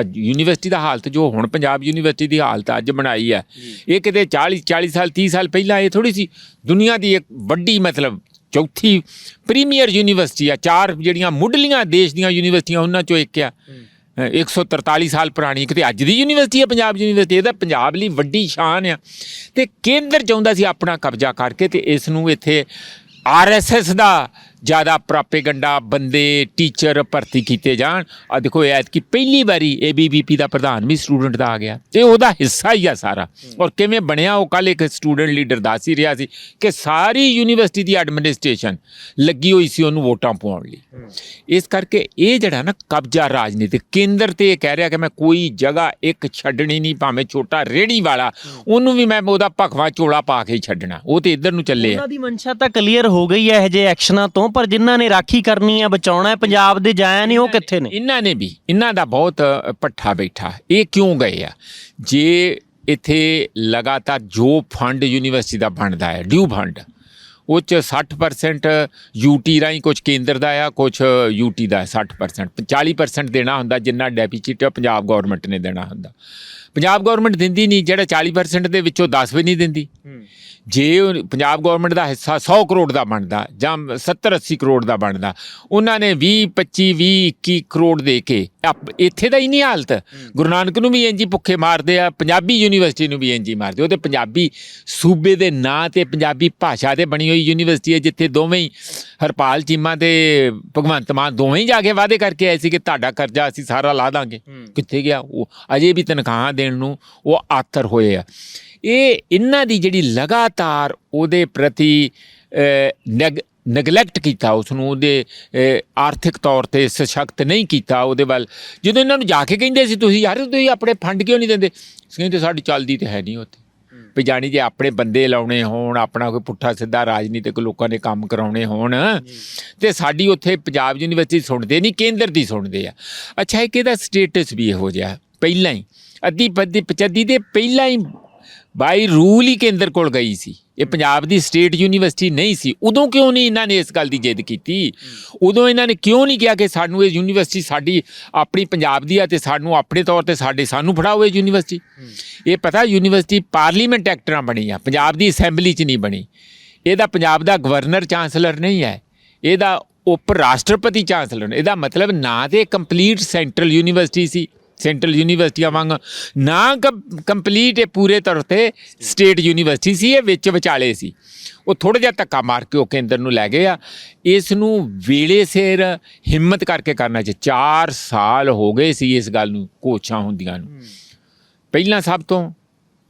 ਅੱਜ ਯੂਨੀਵਰਸਿਟੀ ਦਾ ਹਾਲਤ ਜੋ ਹੁਣ ਪੰਜਾਬ ਯੂਨੀਵਰਸਿਟੀ ਦੀ ਹਾਲਤ ਅੱਜ ਬਣਾਈ ਹੈ। ਇਹ ਕਿਤੇ 40 40 ਸਾਲ 30 ਸਾਲ ਪਹਿਲਾਂ ਇਹ ਥੋੜੀ ਸੀ। ਦੁਨੀਆ ਦੀ ਇੱਕ ਵੱਡੀ ਮਤਲਬ ਚੌਥੀ ਪ੍ਰੀਮੀਅਰ ਯੂਨੀਵਰਸਿਟੀ ਆ। ਚਾਰ ਜਿਹੜੀਆਂ ਮੁੱਢਲੀਆਂ ਦੇਸ਼ ਦੀਆਂ ਯੂਨੀਵਰਸਿਟੀਆਂ ਉਹਨਾਂ ਚੋਂ ਇੱਕ ਆ। ਅ, 143 ਸਾਲ ਪੁਰਾਣੀ ਕਿਤੇ ਅੱਜ ਦੀ ਯੂਨੀਵਰਸਿਟੀ ਹੈ ਪੰਜਾਬ ਯੂਨੀਵਰਸਿਟੀ ਇਹਦਾ ਪੰਜਾਬ ਲਈ ਵੱਡੀ ਸ਼ਾਨ ਆ। ਤੇ ਕੇਂਦਰ ਚਾਹੁੰਦਾ ਸੀ ਆਪਣਾ ਕਬਜ਼ਾ ਕਰਕੇ ਤੇ ਇਸ ਨੂੰ ਇੱਥੇ ਆਰਐਸਐਸ ਦਾ ਜ਼ਿਆਦਾ ਪ੍ਰਾਪੇਗੰਡਾ ਬੰਦੇ ਟੀਚਰ ਭਰਤੀ ਕੀਤੇ ਜਾਣ। ਆ ਦੇਖੋ ਐਤ ਕੀ ਪਹਿਲੀ ਵਾਰੀ ਏਬੀਵੀਪੀ ਦਾ ਪ੍ਰਧਾਨ ਵੀ ਸਟੂਡੈਂਟ ਦਾ ਆ ਗਿਆ। ਤੇ ਉਹਦਾ ਹਿੱਸਾ ਹੀ ਆ ਸਾਰਾ। ਔਰ ਕਿਵੇਂ ਬਣਿਆ ਉਹ ਕੱਲ ਇੱਕ ਸਟੂਡੈਂਟ ਲੀਡਰ ਦੱਸ ਹੀ ਰਿਹਾ ਸੀ ਕਿ ਸਾਰੀ ਯੂਨੀਵਰਸਿਟੀ ਦੀ ਐਡਮਿਨਿਸਟ੍ਰੇਸ਼ਨ ਲੱਗੀ ਹੋਈ ਸੀ ਉਹਨੂੰ ਵੋਟਾਂ ਪਾਉਣ ਲਈ। ਇਸ ਕਰਕੇ ਇਹ ਜਿਹੜਾ ਨਾ ਕਬਜ਼ਾ ਰਾਜਨੀਤਿਕ ਕੇਂਦਰ ਤੇ ਇਹ ਕਹਿ ਰਿਹਾ ਕਿ ਮੈਂ ਕੋਈ ਜਗ੍ਹਾ ਇੱਕ ਛੱਡਣੀ ਨਹੀਂ ਭਾਵੇਂ ਛੋਟਾ ਰੇੜੀ ਵਾਲਾ ਉਹਨੂੰ ਵੀ ਮੈਂ ਉਹਦਾ ਭਖਵਾ ਚੋਲਾ ਪਾ ਕੇ ਹੀ ਛੱਡਣਾ। ਉਹ ਤੇ ਇੱਧਰ ਨੂੰ ਚੱਲੇ ਆ। ਉਹਨਾਂ ਦੀ ਮਨਸ਼ਾ ਤਾਂ ਕਲੀਅਰ ਹੋ ਗਈ ਹੈ ਇਹ ਜੇ ਐਕਸ਼ਨਾਂ ਤੋਂ। ਪਰ ਜਿਨ੍ਹਾਂ ਨੇ ਰਾਖੀ ਕਰਨੀ ਹੈ ਬਚਾਉਣਾ ਹੈ ਪੰਜਾਬ ਦੇ ਜਾਇਆ ਨੇ ਉਹ ਕਿੱਥੇ ਨੇ? ਇਹਨਾਂ ਨੇ ਵੀ ਇਹਨਾਂ ਦਾ ਬਹੁਤ ਪੱਠਾ ਬੈਠਾ। ਇਹ ਕਿਉਂ ਗਏ ਆ? ਜੇ ਇੱਥੇ ਲਗਾਤਾਰ ਜੋ ਫੰਡ ਯੂਨੀਵਰਸਿਟੀ ਦਾ ਬਣਦਾ ਹੈ ਡਿਊ ਫੰਡ ਉਹ ਚ 60% ਯੂਟੀ ਰਾਹੀਂ ਕੁਝ ਕੇਂਦਰ ਦਾ ਆ ਕੁਝ ਯੂਟੀ ਦਾ ਹੈ 60% 40% ਦੇਣਾ ਹੁੰਦਾ ਜਿੰਨਾ ਡੈਫਿਸਿਟ ਪੰਜਾਬ ਗਵਰਨਮੈਂਟ ਨੇ ਦੇਣਾ ਹੁੰਦਾ। ਪੰਜਾਬ ਗਵਰਨਮੈਂਟ ਦਿੰਦੀ ਨਹੀਂ ਜਿਹੜਾ 40% ਦੇ ਵਿੱਚੋਂ 10 ਵੀ ਨਹੀਂ ਦਿੰਦੀ। ਜੇ ਉਹ ਪੰਜਾਬ ਗਵਰਨਮੈਂਟ ਦਾ ਹਿੱਸਾ 100 ਕਰੋੜ ਦਾ ਬਣਦਾ ਜਾਂ 70 80 ਕਰੋੜ ਦਾ ਬਣਦਾ ਉਹਨਾਂ ਨੇ 20 25 20 21 ਕਰੋੜ ਦੇ ਕੇ ਇੱਥੇ ਦਾ ਹੀ ਨਹੀਂ ਹਾਲਤ। ਗੁਰੂ ਨਾਨਕ ਨੂੰ ਵੀ ਇੰਜੀ ਭੁੱਖੇ ਮਾਰਦੇ ਆ ਪੰਜਾਬੀ ਯੂਨੀਵਰਸਿਟੀ ਨੂੰ ਵੀ ਇੰਜੀ ਮਾਰਦੇ ਉਹ ਤੇ ਪੰਜਾਬੀ ਸੂਬੇ ਦੇ ਨਾਂ ਤੇ ਪੰਜਾਬੀ ਭਾਸ਼ਾ ਤੇ ਬਣੀ ਹੋਈ ਯੂਨੀਵਰਸਿਟੀ ਹੈ ਜਿੱਥੇ ਦੋਵੇਂ ਹੀ ਹਰਪਾਲ ਚੀਮਾ ਤੇ ਭਗਵੰਤ ਮਾਨ ਦੋਵੇਂ ਹੀ ਜਾ ਕੇ ਵਾਅਦੇ ਕਰਕੇ ਆਏ ਸੀ ਕਿ ਤੁਹਾਡਾ ਕਰਜ਼ਾ ਅਸੀਂ ਸਾਰਾ ਲਾ ਦਾਂਗੇ। ਕਿੱਥੇ ਗਿਆ? ਉਹ ਅਜੇ ਵੀ ਤਨਖਾਹਾਂ ਦੇਣ ਨੂੰ ਉਹ ਆਤਰ ਹੋਏ ਆ। ਇਹ ਇਹਨਾਂ ਦੀ ਜਿਹੜੀ ਲਗਾਤਾਰ ਉਹਦੇ ਪ੍ਰਤੀ ਨੈਗਲੈਕਟ ਕੀਤਾ ਉਸ ਨੂੰ ਉਹਦੇ ਆਰਥਿਕ ਤੌਰ ਤੇ ਸਸ਼ਕਤ ਨਹੀਂ ਕੀਤਾ ਉਹਦੇ ਵੱਲ। ਜਦੋਂ ਇਹਨਾਂ ਨੂੰ ਜਾ ਕੇ ਕਹਿੰਦੇ ਸੀ ਤੁਸੀਂ ਯਾਰ ਤੁਸੀਂ ਆਪਣੇ ਫੰਡ ਕਿਉਂ ਨਹੀਂ ਦਿੰਦੇ? ਕਹਿੰਦੇ ਸਾਡੀ ਚੱਲਦੀ ਤੇ ਹੈ ਨਹੀਂ ਉੱਥੇ। ਵੀ ਜਾਣੀ ਜੇ ਆਪਣੇ ਬੰਦੇ ਲਾਉਣੇ ਹੋਣ ਆਪਣਾ ਕੋਈ ਪੁੱਠਾ ਸਿੱਧਾ ਰਾਜਨੀਤਿਕ ਲੋਕਾਂ ਨੇ ਕੰਮ ਕਰਾਉਣੇ ਹੋਣ ਤੇ ਸਾਡੀ ਉੱਥੇ ਪੰਜਾਬ ਯੂਨੀਵਰਸਿਟੀ ਸੁਣਦੇ ਨਹੀਂ ਕੇਂਦਰ ਦੀ ਸੁਣਦੇ ਆ। ਅੱਛਾ ਇੱਕ ਇਹਦਾ ਸਟੇਟਸ ਵੀ ਇਹੋ ਜਿਹਾ ਪਹਿਲਾਂ ਹੀ ਅੱਧੀ ਪੱਦੀ ਪਚੱਦੀ ਦੇ ਪਹਿਲਾਂ ਹੀ ਬਾਈ ਰੂਲ ਹੀ ਕੇਂਦਰ ਕੋਲ ਗਈ ਸੀ। ਇਹ ਪੰਜਾਬ ਦੀ ਸਟੇਟ ਯੂਨੀਵਰਸਿਟੀ ਨਹੀਂ ਸੀ। ਉਦੋਂ ਕਿਉਂ ਨਹੀਂ ਇਹਨਾਂ ਨੇ ਇਸ ਗੱਲ ਦੀ ਜਿੱਦ ਕੀਤੀ? ਉਦੋਂ ਇਹਨਾਂ ਨੇ ਕਿਉਂ ਨਹੀਂ ਕਿਹਾ ਕਿ ਸਾਨੂੰ ਇਹ ਯੂਨੀਵਰਸਿਟੀ ਸਾਡੀ, ਆਪਣੀ ਪੰਜਾਬ ਦੀ ਆ ਤੇ ਸਾਨੂੰ ਆਪਣੇ ਤੌਰ ਤੇ ਸਾਡੇ, ਸਾਨੂੰ ਫੜਾਓ ਇਹ ਯੂਨੀਵਰਸਿਟੀ? ਇਹ ਪਤਾ ਯੂਨੀਵਰਸਿਟੀ ਪਾਰਲੀਮੈਂਟ ਐਕਟ ਨਾਲ ਬਣੀ ਆ। ਪੰਜਾਬ ਦੀ ਅਸੈਂਬਲੀ 'ਚ ਨਹੀਂ ਬਣੀ। ਇਹਦਾ ਪੰਜਾਬ ਦਾ ਗਵਰਨਰ ਚਾਂਸਲਰ ਨਹੀਂ ਹੈ। ਇਹਦਾ ਉਪ ਰਾਸ਼ਟਰਪਤੀ ਚਾਂਸਲਰ ਇਹਦਾ ਮਤਲਬ ਨਾ ਤੇ ਕੰਪਲੀਟ ਸੈਂਟਰਲ ਯੂਨੀਵਰਸਿਟੀ ਸੀ। ਸੈਂਟਰਲ ਯੂਨੀਵਰਸਿਟੀਆਂ ਵਾਂਗ ਨਾ ਕੰਪਲੀਟ ਇਹ ਪੂਰੇ ਤੌਰ ਤੇ ਸਟੇਟ ਯੂਨੀਵਰਸਿਟੀ ਸੀ ਇਹ ਵਿੱਚ ਵਿਚਾਲੇ ਸੀ। ਉਹ ਥੋੜਾ ਜਿਹਾ ਧੱਕਾ ਮਾਰ ਕੇ ਉਹ ਕੇਂਦਰ ਨੂੰ ਲੈ ਗਏ ਆ। ਇਸ ਨੂੰ ਵੇਲੇ ਸਿਰ ਹਿੰਮਤ ਕਰਕੇ ਕਰਨਾ ਚ 4 ਸਾਲ ਹੋ ਗਏ ਸੀ ਇਸ ਗੱਲ ਨੂੰ ਕੋਸ਼ਾਂ ਹੁੰਦੀਆਂ ਨੂੰ। ਪਹਿਲਾਂ ਸਭ ਤੋਂ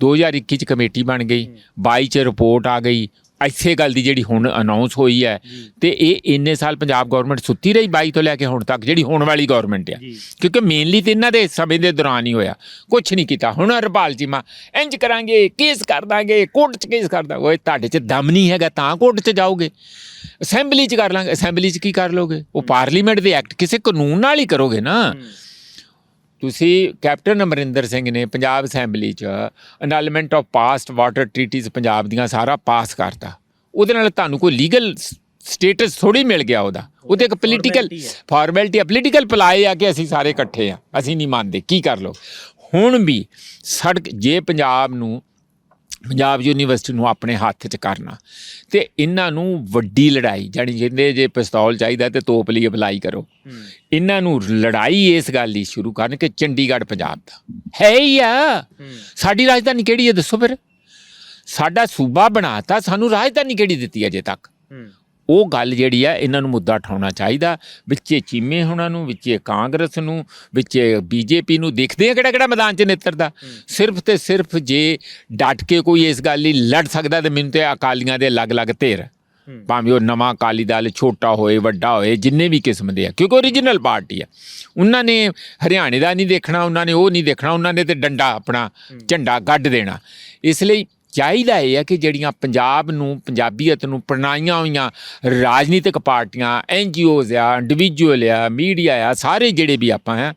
2021 ਚ ਕਮੇਟੀ ਬਣ ਗਈ 22 ਚ ਰਿਪੋਰਟ ਆ ਗਈ ਐਸੇ ਗੱਲ ਦੀ ਜਿਹੜੀ ਹੁਣ ਅਨਾਉਂਸ ਹੋਈ ਹੈ ਤੇ ਇਹ ਇੰਨੇ ਸਾਲ ਪੰਜਾਬ ਗਵਰਨਮੈਂਟ ਸੁੱਤੀ ਰਹੀ 22 ਤੋਂ ਲੈ ਕੇ ਹੁਣ ਤੱਕ ਜਿਹੜੀ ਹੁਣ ਵਾਲੀ ਗਵਰਨਮੈਂਟ ਆ। ਕਿਉਂਕਿ ਮੇਨਲੀ ਤੇ ਇਹਨਾਂ ਦੇ ਸਮੇਂ ਦੇ ਦੌਰਾਨ ਹੀ ਹੋਇਆ। ਕੁਝ ਨਹੀਂ ਕੀਤਾ। ਹੁਣ ਹਰਪਾਲ ਜੀ ਮਾ ਇੰਜ ਕਰਾਂਗੇ ਕੇਸ ਕਰ ਦਾਂਗੇ ਕੋਰਟ 'ਚ ਕੇਸ ਕਰ ਦਾਂਗੇ। ਓਏ ਤੁਹਾਡੇ 'ਚ ਦਮ ਨਹੀਂ ਹੈਗਾ ਤਾਂ ਕੋਰਟ 'ਚ ਜਾਓਗੇ। ਅਸੈਂਬਲੀ 'ਚ ਕਰ ਲਾਂਗੇ। ਅਸੈਂਬਲੀ 'ਚ ਕੀ ਕਰ ਲੋਗੇ? ਉਹ ਪਾਰਲੀਮੈਂਟ ਦੇ ਐਕਟ ਕਿਸੇ ਕਾਨੂੰਨ ਨਾਲ ਹੀ ਕਰੋਗੇ ਨਾ। ਤੁਸੀਂ ਕੈਪਟਨ ਅਮਰਿੰਦਰ ਸਿੰਘ ਨੇ ਪੰਜਾਬ ਅਸੈਂਬਲੀ 'ਚ annulment of past water treaties Punjab ਦੀਆਂ ਸਾਰਾ ਪਾਸ ਕਰਤਾ। ਉਹਦੇ ਨਾਲ ਤੁਹਾਨੂੰ ਕੋਈ ਲੀਗਲ ਸਟੇਟਸ ਥੋੜੀ ਮਿਲ ਗਿਆ ਉਹਦਾ। ਉਹਦੇ ਇੱਕ ਪੋਲੀਟੀਕਲ। ਫਾਰਮੈਲਿਟੀ ਆ ਪੋਲੀਟੀਕਲ ਪਲਾਈ ਆ ਕਿ ਅਸੀਂ ਸਾਰੇ ਇਕੱਠੇ ਆ। ਅਸੀਂ ਨਹੀਂ ਮੰਨਦੇ। ਕੀ ਕਰ ਲੋ ਹੁਣ ਵੀ ਸੜਕ ਜੇ ਪੰਜਾਬ ਨੂੰ ਪੰਜਾਬ ਯੂਨੀਵਰਸਿਟੀ ਨੂੰ ਆਪਣੇ ਹੱਥ 'ਚ ਕਰਨਾ। ਤੇ ਇਹਨਾਂ ਨੂੰ ਵੱਡੀ ਲੜਾਈ ਜਾਣੀ ਕਹਿੰਦੇ ਜੇ ਪਿਸਤੌਲ ਚਾਹੀਦਾ ਤੇ ਤੋਪ ਲਈ ਅਪਲਾਈ ਕਰੋ। ਇਹਨਾਂ ਨੂੰ ਲੜਾਈ ਇਸ ਗੱਲ ਦੀ ਸ਼ੁਰੂ ਕਰਨ ਕਿ ਚੰਡੀਗੜ੍ਹ ਪੰਜਾਬ ਦਾ। ਹੈ ਹੀ ਆ। ਸਾਡੀ ਰਾਜਧਾਨੀ ਕਿਹੜੀ ਹੈ ਦੱਸੋ ਫਿਰ? ਸਾਡਾ ਸੂਬਾ ਬਣਾਤਾ ਸਾਨੂੰ ਰਾਜਧਾਨੀ ਕਿਹੜੀ ਦਿੱਤੀ ਅਜੇ ਤੱਕ? ਉਹ ਗੱਲ ਜਿਹੜੀ ਆ ਇਹਨਾਂ ਨੂੰ ਮੁੱਦਾ ਉਠਾਉਣਾ ਚਾਹੀਦਾ। ਵਿੱਚੇ ਚੀਮੇ ਹੋਣਾ ਨੂੰ ਵਿੱਚੇ ਕਾਂਗਰਸ ਨੂੰ ਵਿੱਚੇ ਬੀਜੇਪੀ ਨੂੰ ਦੇਖਦੇ ਆ ਕਿਹੜਾ ਕਿਹੜਾ ਮੈਦਾਨ 'ਚ ਨਿੱਤਰਦਾ ਸਿਰਫ ਤੇ ਸਿਰਫ ਜੇ ਡਟ ਕੇ ਕੋਈ ਇਸ ਗੱਲ ਲਈ ਲੜ ਸਕਦਾ ਤੇ ਮੈਨੂੰ ਤੇ ਅਕਾਲੀਆਂ ਦੇ ਅਲੱਗ-ਅਲੱਗ ਧਿਰ ਭਾਵੇਂ ਉਹ ਨਵਾਂ ਅਕਾਲੀ ਦਲ ਛੋਟਾ ਹੋਏ ਵੱਡਾ ਹੋਏ ਜਿੰਨੇ ਵੀ ਕਿਸਮ ਦੇ ਆ ਕਿਉਂਕਿ ਓਰੀਜਨਲ ਪਾਰਟੀ ਆ। ਉਹਨਾਂ ਨੇ ਹਰਿਆਣੇ ਦਾ ਨਹੀਂ ਦੇਖਣਾ ਉਹਨਾਂ ਨੇ ਉਹ ਨਹੀਂ ਦੇਖਣਾ ਉਹਨਾਂ ਨੇ ਤੇ ਡੰਡਾ ਆਪਣਾ ਝੰਡਾ ਗੱਡ ਦੇਣਾ। ਇਸ ਲਈ ਚਾਹੀਦਾ ਇਹ ਹੈ ਕਿ ਜਿਹੜੀਆਂ ਪੰਜਾਬ ਨੂੰ, ਪੰਜਾਬੀਅਤ ਨੂੰ ਪ੍ਰਣਾਈਆਂ ਹੋਈਆਂ ਰਾਜਨੀਤਿਕ ਪਾਰਟੀਆਂ, ਐਨਜੀਓਜ਼ ਆ ਇੰਡੀਵਿਜੂਅਲ ਆ ਮੀਡੀਆ ਆ, ਸਾਰੇ ਜਿਹੜੇ ਵੀ ਆਪਾਂ ਆ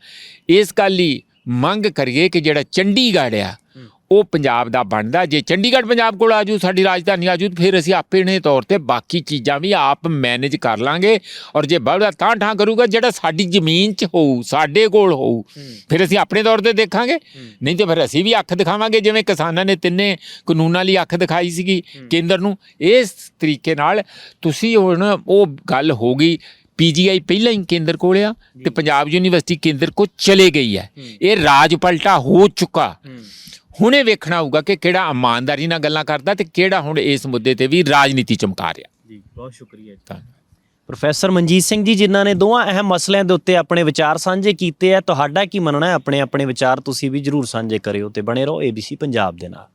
ਇਸ ਗੱਲ ਲਈ ਮੰਗ ਕਰੀਏ ਕਿ ਜਿਹੜਾ ਚੰਡੀਗੜ੍ਹ ਆ ਉਹ ਪੰਜਾਬ ਦਾ ਬਣਦਾ ਜੇ ਚੰਡੀਗੜ੍ਹ ਪੰਜਾਬ ਕੋਲ ਆਜੂ ਸਾਡੀ ਰਾਜਧਾਨੀ ਆਜੂ ਫਿਰ ਅਸੀਂ ਆਪੇ ਨੇ ਤੌਰ ਤੇ ਬਾਕੀ ਚੀਜ਼ਾਂ ਵੀ ਆਪ ਮੈਨੇਜ ਕਰ ਲਾਂਗੇ। ਔਰ ਜੇ ਬੜਾ ਤਾਂ ਠਾਂ ਕਰੂਗਾ ਜਿਹੜਾ ਸਾਡੀ ਜ਼ਮੀਨ 'ਚ ਹੋਊ ਸਾਡੇ ਕੋਲ ਹੋਊ ਫਿਰ ਅਸੀਂ ਆਪਣੇ ਤੌਰ ਤੇ ਦੇਖਾਂਗੇ। ਨਹੀਂ ਤੇ ਫਿਰ ਅਸੀਂ ਵੀ ਅੱਖ ਦਿਖਾਵਾਂਗੇ ਜਿਵੇਂ ਕਿਸਾਨਾਂ ਨੇ ਤਿੰਨੇ ਕਾਨੂੰਨਾਂ ਲਈ ਅੱਖ ਦਿਖਾਈ ਸੀਗੀ ਕੇਂਦਰ ਨੂੰ। ਇਸ ਤਰੀਕੇ ਨਾਲ ਤੁਸੀਂ ਹੁਣ ਉਹ ਗੱਲ ਹੋ ਗਈ ਪੀਜੀਆਈ ਪਹਿਲਾਂ ਹੀ ਕੇਂਦਰ ਕੋਲ ਆ ਤੇ ਪੰਜਾਬ ਯੂਨੀਵਰਸਿਟੀ ਕੇਂਦਰ ਕੋ ਚਲੇ ਗਈ ਹੈ। ਇਹ ਰਾਜ ਪਲਟਾ ਹੋ ਚੁੱਕਾ। ਹੁਣੇ ਵੇਖਣਾ ਹੋਊਗਾ ਕਿ ਕਿਹੜਾ ਇਮਾਨਦਾਰੀ ਨਾਲ ਗੱਲਾਂ ਕਰਦਾ ਤੇ ਕਿਹੜਾ ਹੁਣ ਇਸ ਮੁੱਦੇ ਤੇ ਵੀ ਰਾਜਨੀਤੀ ਚਮਕਾ ਰਿਹਾ। ਜੀ ਬਹੁਤ ਸ਼ੁਕਰੀਆ ਜੀ। ਧੰਨਵਾਦ। ਪ੍ਰੋਫੈਸਰ ਮਨਜੀਤ ਸਿੰਘ ਜੀ ਜਿਨ੍ਹਾਂ ਨੇ ਦੋਵਾਂ ਅਹਿਮ ਮਸਲਿਆਂ ਦੇ ਉੱਤੇ ਆਪਣੇ ਵਿਚਾਰ ਸਾਂਝੇ ਕੀਤੇ ਆ ਤੁਹਾਡਾ ਕੀ ਮੰਨਣਾ ਹੈ? ਆਪਣੇ ਆਪਣੇ ਵਿਚਾਰ ਤੁਸੀਂ ਵੀ ਜਰੂਰ ਸਾਂਝੇ ਕਰਿਓ ਤੇ ਬਣੇ ਰਹੋ ABC ਪੰਜਾਬ ਦੇ ਨਾਲ।